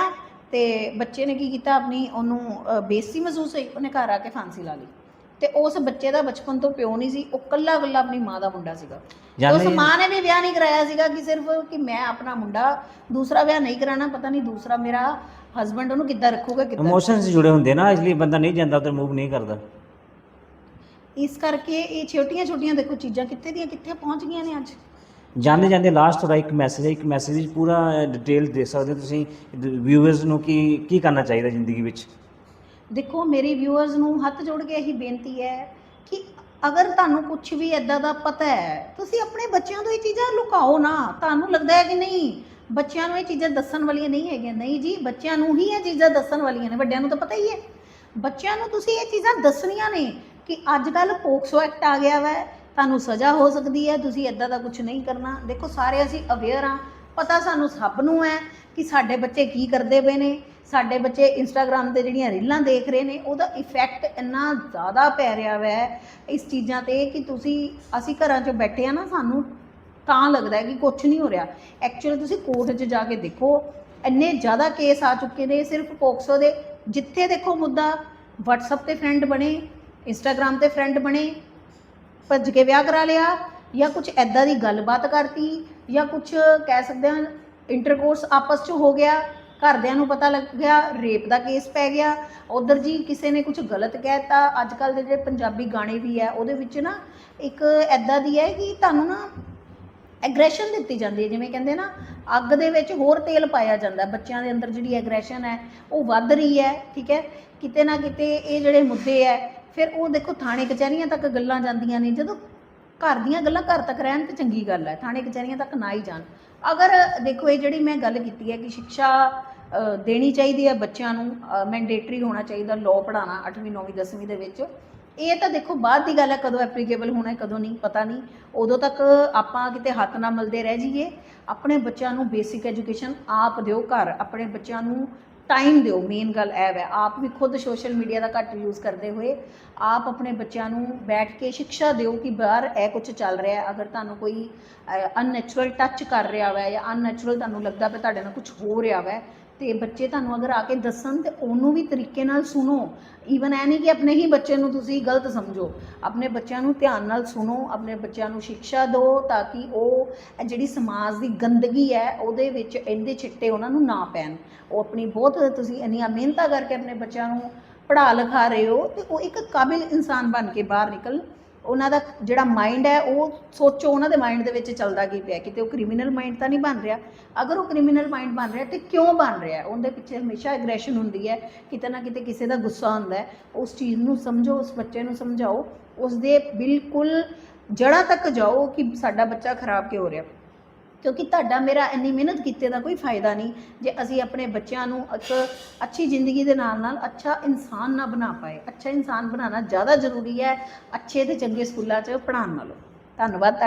ਤੇ ਬੱਚੇ ਨੇ ਕੀ ਕੀਤਾ? ਆਪਣੀ ਉਹਨੂੰ ਅ, ਬੇਇੱਜ਼ਤੀ ਮਹਿਸੂਸ ਹੋਈ। ਉਹਨੇ ਘਰ ਆ ਕੇ ਫਾਂਸੀ ਲਾ ਲਈ। ਤੇ ਉਸ ਬੱਚੇ ਦਾ ਬਚਪਨ ਤੋਂ ਪਿਓ ਨਹੀਂ ਸੀ। ਉਹ ਕੱਲਾ ਕੱਲਾ ਆਪਣੀ ਮਾਂ ਦਾ ਮੁੰਡਾ ਸੀਗਾ। ਉਸ ਮਾਂ ਨੇ ਵੀ ਵਿਆਹ ਨਹੀਂ ਕਰਾਇਆ ਸੀਗਾ ਕਿ ਸਿਰਫ ਕਿ ਮੈਂ ਆਪਣਾ ਮੁੰਡਾ ਦੂਸਰਾ ਵਿਆਹ ਨਹੀਂ ਕਰਾਣਾ ਪਤਾ ਨਹੀਂ ਦੂਸਰਾ ਮੇਰਾ ਹਸਬੰਡ ਉਹਨੂੰ ਕਿੱਦਾਂ ਰੱਖੂਗਾ ਕਿੱਦਾਂ ਇਮੋਸ਼ਨਸ ਜੁੜੇ ਹੁੰਦੇ ਨਾ ਇਸ ਲਈ ਬੰਦਾ ਨਹੀਂ ਜਾਂਦਾ ਉਧਰ ਮੂਵ ਨਹੀਂ ਕਰਦਾ। ਇਸ ਕਰਕੇ ਇਹ ਛੋਟੀਆਂ ਛੋਟੀਆਂ ਦੇਖੋ ਚੀਜ਼ਾਂ ਕਿੱਥੇ ਦੀਆਂ ਕਿੱਥੇ ਪਹੁੰਚ ਗਈਆਂ ਨੇ ਅੱਜ? ਜਾਂਦੇ ਜਾਂਦੇ ਲਾਸਟ ਤੁਹਾਡਾ ਇੱਕ ਮੈਸੇਜ ਹੈ ਇੱਕ ਮੈਸੇਜ ਵਿੱਚ ਪੂਰਾ ਡਿਟੇਲ ਦੇ ਸਕਦੇ ਹੋ ਤੁਸੀਂ ਵਿਊਅਰਸ ਨੂੰ ਕੀ ਕੀ ਕਰਨਾ ਚਾਹੀਦਾ ਜ਼ਿੰਦਗੀ ਵਿੱਚ? ਦੇਖੋ ਮੇਰੇ ਵਿਊਅਰਸ ਨੂੰ ਹੱਥ ਜੋੜ ਕੇ ਇਹੀ ਬੇਨਤੀ ਹੈ ਕਿ ਅਗਰ ਤੁਹਾਨੂੰ ਕੁਝ ਵੀ ਐਦਾਂ ਦਾ ਪਤਾ ਹੈ, ਤੁਸੀਂ ਆਪਣੇ ਬੱਚਿਆਂ ਤੋਂ ਇਹ ਚੀਜ਼ਾਂ ਲੁਕਾਓ ਨਾ। ਤੁਹਾਨੂੰ ਲੱਗਦਾ ਹੈ ਕਿ ਨਹੀਂ, ਬੱਚਿਆਂ ਨੂੰ ਇਹ ਚੀਜ਼ਾਂ ਦੱਸਣ ਵਾਲੀਆਂ ਨਹੀਂ ਹੈਗੀਆਂ। ਨਹੀਂ ਜੀ, ਬੱਚਿਆਂ ਨੂੰ ਹੀ ਇਹ ਚੀਜ਼ਾਂ ਦੱਸਣ ਵਾਲੀਆਂ ਨੇ, ਵੱਡਿਆਂ ਨੂੰ ਤਾਂ ਪਤਾ ਹੀ ਹੈ। ਬੱਚਿਆਂ ਨੂੰ ਤੁਸੀਂ ਇਹ ਚੀਜ਼ਾਂ ਦੱਸਣੀਆਂ ਨੇ ਕਿ ਅੱਜ ਕੱਲ ਪੋਕਸੋ ਐਕਟ ਆ ਗਿਆ ਵੈ, ਤੁਹਾਨੂੰ ਸਜ਼ਾ ਹੋ ਸਕਦੀ ਹੈ, ਤੁਸੀਂ ਐਦਾਂ ਦਾ ਕੁਝ ਨਹੀਂ ਕਰਨਾ। ਦੇਖੋ, ਸਾਰੇ ਅਸੀਂ ਅਵੇਅਰ ਆ ਪਤਾ ਸਾਨੂੰ ਸਭ ਨੂੰ ਹੈ ਕਿ ਸਾਡੇ ਬੱਚੇ ਕੀ ਕਰਦੇ ਪਏ ਨੇ। ਸਾਡੇ ਬੱਚੇ ਇੰਸਟਾਗ੍ਰam ਤੇ ਜਿਹੜੀਆਂ ਰੀਲਾਂ ਦੇਖ ਰਹੇ ਨੇ, ਉਹਦਾ ਇਫੈਕਟ ਇੰਨਾ ਜ਼ਿਆਦਾ ਪੈ ਰਿਹਾ ਵੈ ਇਸ ਚੀਜ਼ਾਂ ਤੇ ਕਿ ਤੁਸੀਂ, ਅਸੀਂ ਘਰਾਂ 'ਚ ਬੈਠੇ ਆ ਨਾ, ਸਾਨੂੰ ਤਾਂ ਲੱਗਦਾ ਹੈ ਕਿ ਕੁਝ ਨਹੀਂ ਹੋ ਰਿਹਾ। ਐਕਚੁਅਲੀ ਤੁਸੀਂ ਕੋਰਟ 'ਚ ਜਾ ਕੇ ਦੇਖੋ, ਇੰਨੇ ਜ਼ਿਆਦਾ ਕੇਸ ਆ ਚੁੱਕੇ ਨੇ, ਸਿਰਫ ਪੋਕਸੋ ਦੇ, ਜਿੱਥੇ ਦੇਖੋ ਮੁੱਦਾ, WhatsApp ਤੇ ਫਰੈਂਡ ਬਣੇ ਇੰਸਟਾਗ੍ਰam ਤੇ ਫਰੈਂਡ ਬਣੇ, ਭੱਜ ਕੇ ਵਿਆਹ ਕਰਾ ਲਿਆ, ਜਾਂ ਕੁਝ ਐਦਾਂ ਦੀ ਗੱਲਬਾਤ ਕਰਤੀ, ਜਾਂ ਕੁਝ ਕਹਿ ਸਕਦੇ ਹਾਂ ਇੰਟਰਕੋਰਸ ਆਪਸ 'ਚ ਹੋ ਗਿਆ ਘਰਦਿਆਂ ਨੂੰ ਪਤਾ ਲੱਗ ਗਿਆ ਰੇਪ ਦਾ ਕੇਸ ਪੈ ਗਿਆ। ਉਧਰ ਜੀ ਕਿਸੇ ਨੇ ਕੁਝ ਗਲਤ ਕਹਿਤਾ ਅੱਜ ਕੱਲ ਦੇ ਜਿਹੜੇ ਪੰਜਾਬੀ ਗਾਣੇ ਵੀ ਹੈ ਉਹਦੇ ਵਿੱਚ ਨਾ ਇੱਕ ਐਦਾਂ ਦੀ ਹੈ ਕਿ ਤੁਹਾਨੂੰ ਨਾ ਐਗਰੈਸ਼ਨ ਦਿੱਤੀ ਜਾਂਦੀ ਹੈ। ਜਿਵੇਂ ਕਹਿੰਦੇ ਨਾ, ਅੱਗ ਦੇ ਵਿੱਚ ਹੋਰ ਤੇਲ ਪਾਇਆ ਜਾਂਦਾ ਬੱਚਿਆਂ ਦੇ ਅੰਦਰ ਜਿਹੜੀ ਐਗਰੈਸ਼ਨ ਹੈ, ਉਹ ਵੱਧ ਰਹੀ ਹੈ, ਠੀਕ ਹੈ? ਕਿਤੇ ਨਾ ਕਿਤੇ ਇਹ ਜਿਹੜੇ ਮੁੱਦੇ ਹੈ, ਫਿਰ ਉਹ ਦੇਖੋ ਥਾਣੇ ਕਚਹਿਰੀਆਂ ਤੱਕ ਗੱਲਾਂ ਜਾਂਦੀਆਂ ਨੇ। ਜਦੋਂ ਘਰ ਦੀਆਂ ਗੱਲਾਂ ਘਰ ਤੱਕ ਰਹਿਣ ਤੇ ਚੰਗੀ ਗੱਲ ਹੈ। ਥਾਣੇ ਕਚਹਿਰੀਆਂ ਤੱਕ ਨਾ ਹੀ ਜਾਣ। ਅਗਰ ਦੇਖੋ, ਇਹ ਜਿਹੜੀ ਮੈਂ ਗੱਲ ਕੀਤੀ ਹੈ ਕਿ ਸਿੱਖਿਆ ਦੇਣੀ ਚਾਹੀਦੀ ਹੈ ਬੱਚਿਆਂ ਨੂੰ ਮੈਂਡੇਟਰੀ ਹੋਣਾ ਚਾਹੀਦਾ ਲਾਅ ਪੜ੍ਹਾਉਣਾ 8ਵੀਂ 9ਵੀਂ 10ਵੀਂ ਦੇ ਵਿੱਚ। ਇਹ ਤਾਂ ਦੇਖੋ ਬਾਅਦ ਦੀ ਗੱਲ ਹੈ ਕਦੋਂ ਐਪਲੀਕੇਬਲ ਹੋਣਾ ਹੈ, ਕਦੋਂ ਨਹੀਂ, ਪਤਾ ਨਹੀਂ। ਉਦੋਂ ਤੱਕ ਆਪਾਂ ਕਿਤੇ ਹੱਥ ਨਾ ਮਲਦੇ ਰਹਿ ਜਾਈਏ। ਆਪਣੇ ਬੱਚਿਆਂ ਨੂੰ ਬੇਸਿਕ ਐਜੂਕੇਸ਼ਨ ਆਪ ਦਿਓ ਘਰ। ਆਪਣੇ ਬੱਚਿਆਂ ਨੂੰ ਟਾਈਮ ਦਿਓ। ਮੇਨ ਗੱਲ ਇਹ ਹੈ ਆਪ ਵੀ ਖੁਦ ਸੋਸ਼ਲ ਮੀਡੀਆ ਦਾ ਘੱਟ ਯੂਜ਼ ਕਰਦੇ ਹੋਏ, ਆਪ ਆਪਣੇ ਬੱਚਿਆਂ ਨੂੰ ਬੈਠ ਕੇ ਸਿੱਖਿਆ ਦਿਓ ਕਿ ਬਾਹਰ ਇਹ ਕੁਝ ਚੱਲ ਰਿਹਾ ਹੈ। ਅਗਰ ਤੁਹਾਨੂੰ ਕੋਈ ਅਨਨੈਚੁਰਲ ਟੱਚ ਕਰ ਰਿਹਾ ਹੈ ਜਾਂ ਅਨਨੈਚੁਰਲ ਤੁਹਾਨੂੰ ਲੱਗਦਾ ਪਿਆ ਤੁਹਾਡੇ ਨਾਲ ਕੁਝ ਹੋ ਰਿਹਾ ਹੈ ਤੇ ਬੱਚੇ ਤੁਹਾਨੂੰ ਅਗਰ ਆ ਕੇ ਦੱਸਣ ਤੇ ਉਹਨੂੰ ਵੀ ਤਰੀਕੇ ਨਾਲ ਸੁਣੋ। ਈਵਨ ਐ ਨਹੀਂ ਕਿ ਆਪਣੇ ਹੀ ਬੱਚੇ ਨੂੰ ਤੁਸੀਂ ਗਲਤ ਸਮਝੋ। ਆਪਣੇ ਬੱਚਿਆਂ ਨੂੰ ਧਿਆਨ ਨਾਲ ਸੁਣੋ, ਆਪਣੇ ਬੱਚਿਆਂ ਨੂੰ ਸਿੱਖਿਆ ਦਿਓ ਤਾਂ ਕਿ ਉਹ ਜਿਹੜੀ ਸਮਾਜ ਦੀ ਗੰਦਗੀ ਹੈ, ਉਹਦੇ ਵਿੱਚ ਇਹਦੇ ਚਿੱਟੇ ਉਹਨਾਂ ਨੂੰ ਨਾ ਪੈਣ। ਉਹ ਆਪਣੀ ਬਹੁਤ ਤੁਸੀਂ ਇੰਨੀਆਂ ਮਿਹਨਤਾਂ ਕਰਕੇ ਆਪਣੇ ਬੱਚਿਆਂ ਨੂੰ ਪੜ੍ਹਾ ਲਿਖਾ ਰਹੇ ਹੋ ਤੇ ਉਹ ਇੱਕ ਕਾਬਿਲ ਇਨਸਾਨ ਬਣ ਕੇ ਬਾਹਰ ਨਿਕਲ ਉਹਨਾਂ ਦਾ ਜਿਹੜਾ ਮਾਈਂਡ ਹੈ, ਉਹ ਸੋਚੋ ਉਹਨਾਂ ਦੇ ਮਾਈਂਡ ਦੇ ਵਿੱਚ ਚੱਲਦਾ ਕੀ ਪਿਆ, ਕਿਤੇ ਉਹ ਕ੍ਰਿਮੀਨਲ ਮਾਈਂਡ ਤਾਂ ਨਹੀਂ ਬਣ ਰਿਹਾ। ਅਗਰ ਉਹ ਕ੍ਰਿਮੀਨਲ ਮਾਈਂਡ ਬਣ ਰਿਹਾ, ਤੇ ਕਿਉਂ ਬਣ ਰਿਹਾ? ਉਹਦੇ ਪਿੱਛੇ ਹਮੇਸ਼ਾ ਐਗਰੈਸ਼ਨ ਹੁੰਦੀ ਹੈ, ਕਿਤੇ ਨਾ ਕਿਤੇ ਕਿਸੇ ਦਾ ਗੁੱਸਾ ਹੁੰਦਾ ਹੈ। ਉਸ ਚੀਜ਼ ਨੂੰ ਸਮਝੋ, ਉਸ ਬੱਚੇ ਨੂੰ ਸਮਝਾਓ ਉਸ ਦੇ ਬਿਲਕੁਲ ਜੜ੍ਹਾਂ ਤੱਕ ਜਾਓ ਕਿ ਸਾਡਾ ਬੱਚਾ ਖਰਾਬ ਕਿਉਂ ਹੋ ਰਿਹਾ। ਕਿਉਂਕਿ ਤੁਹਾਡਾ ਮੇਰਾ ਇੰਨੀ ਮਿਹਨਤ ਕੀਤੇ ਦਾ ਕੋਈ ਫਾਇਦਾ ਨਹੀਂ ਜੇ ਅਸੀਂ ਆਪਣੇ ਬੱਚਿਆਂ ਨੂੰ ਇੱਕ ਅੱਛੀ ਜ਼ਿੰਦਗੀ ਦੇ ਨਾਲ ਨਾਲ ਅੱਛਾ ਇਨਸਾਨ ਨਾ ਬਣਾ ਪਾਏ। ਅੱਛਾ ਇਨਸਾਨ ਬਣਾਉਣਾ ਜ਼ਿਆਦਾ ਜ਼ਰੂਰੀ ਹੈ। ਅੱਛੇ ਤੇ ਚੰਗੇ ਸਕੂਲਾਂ 'ਚ ਪੜ੍ਹਾਉਣ ਨਾਲੋਂ। ਧੰਨਵਾਦ ਤੁਹਾਡਾ।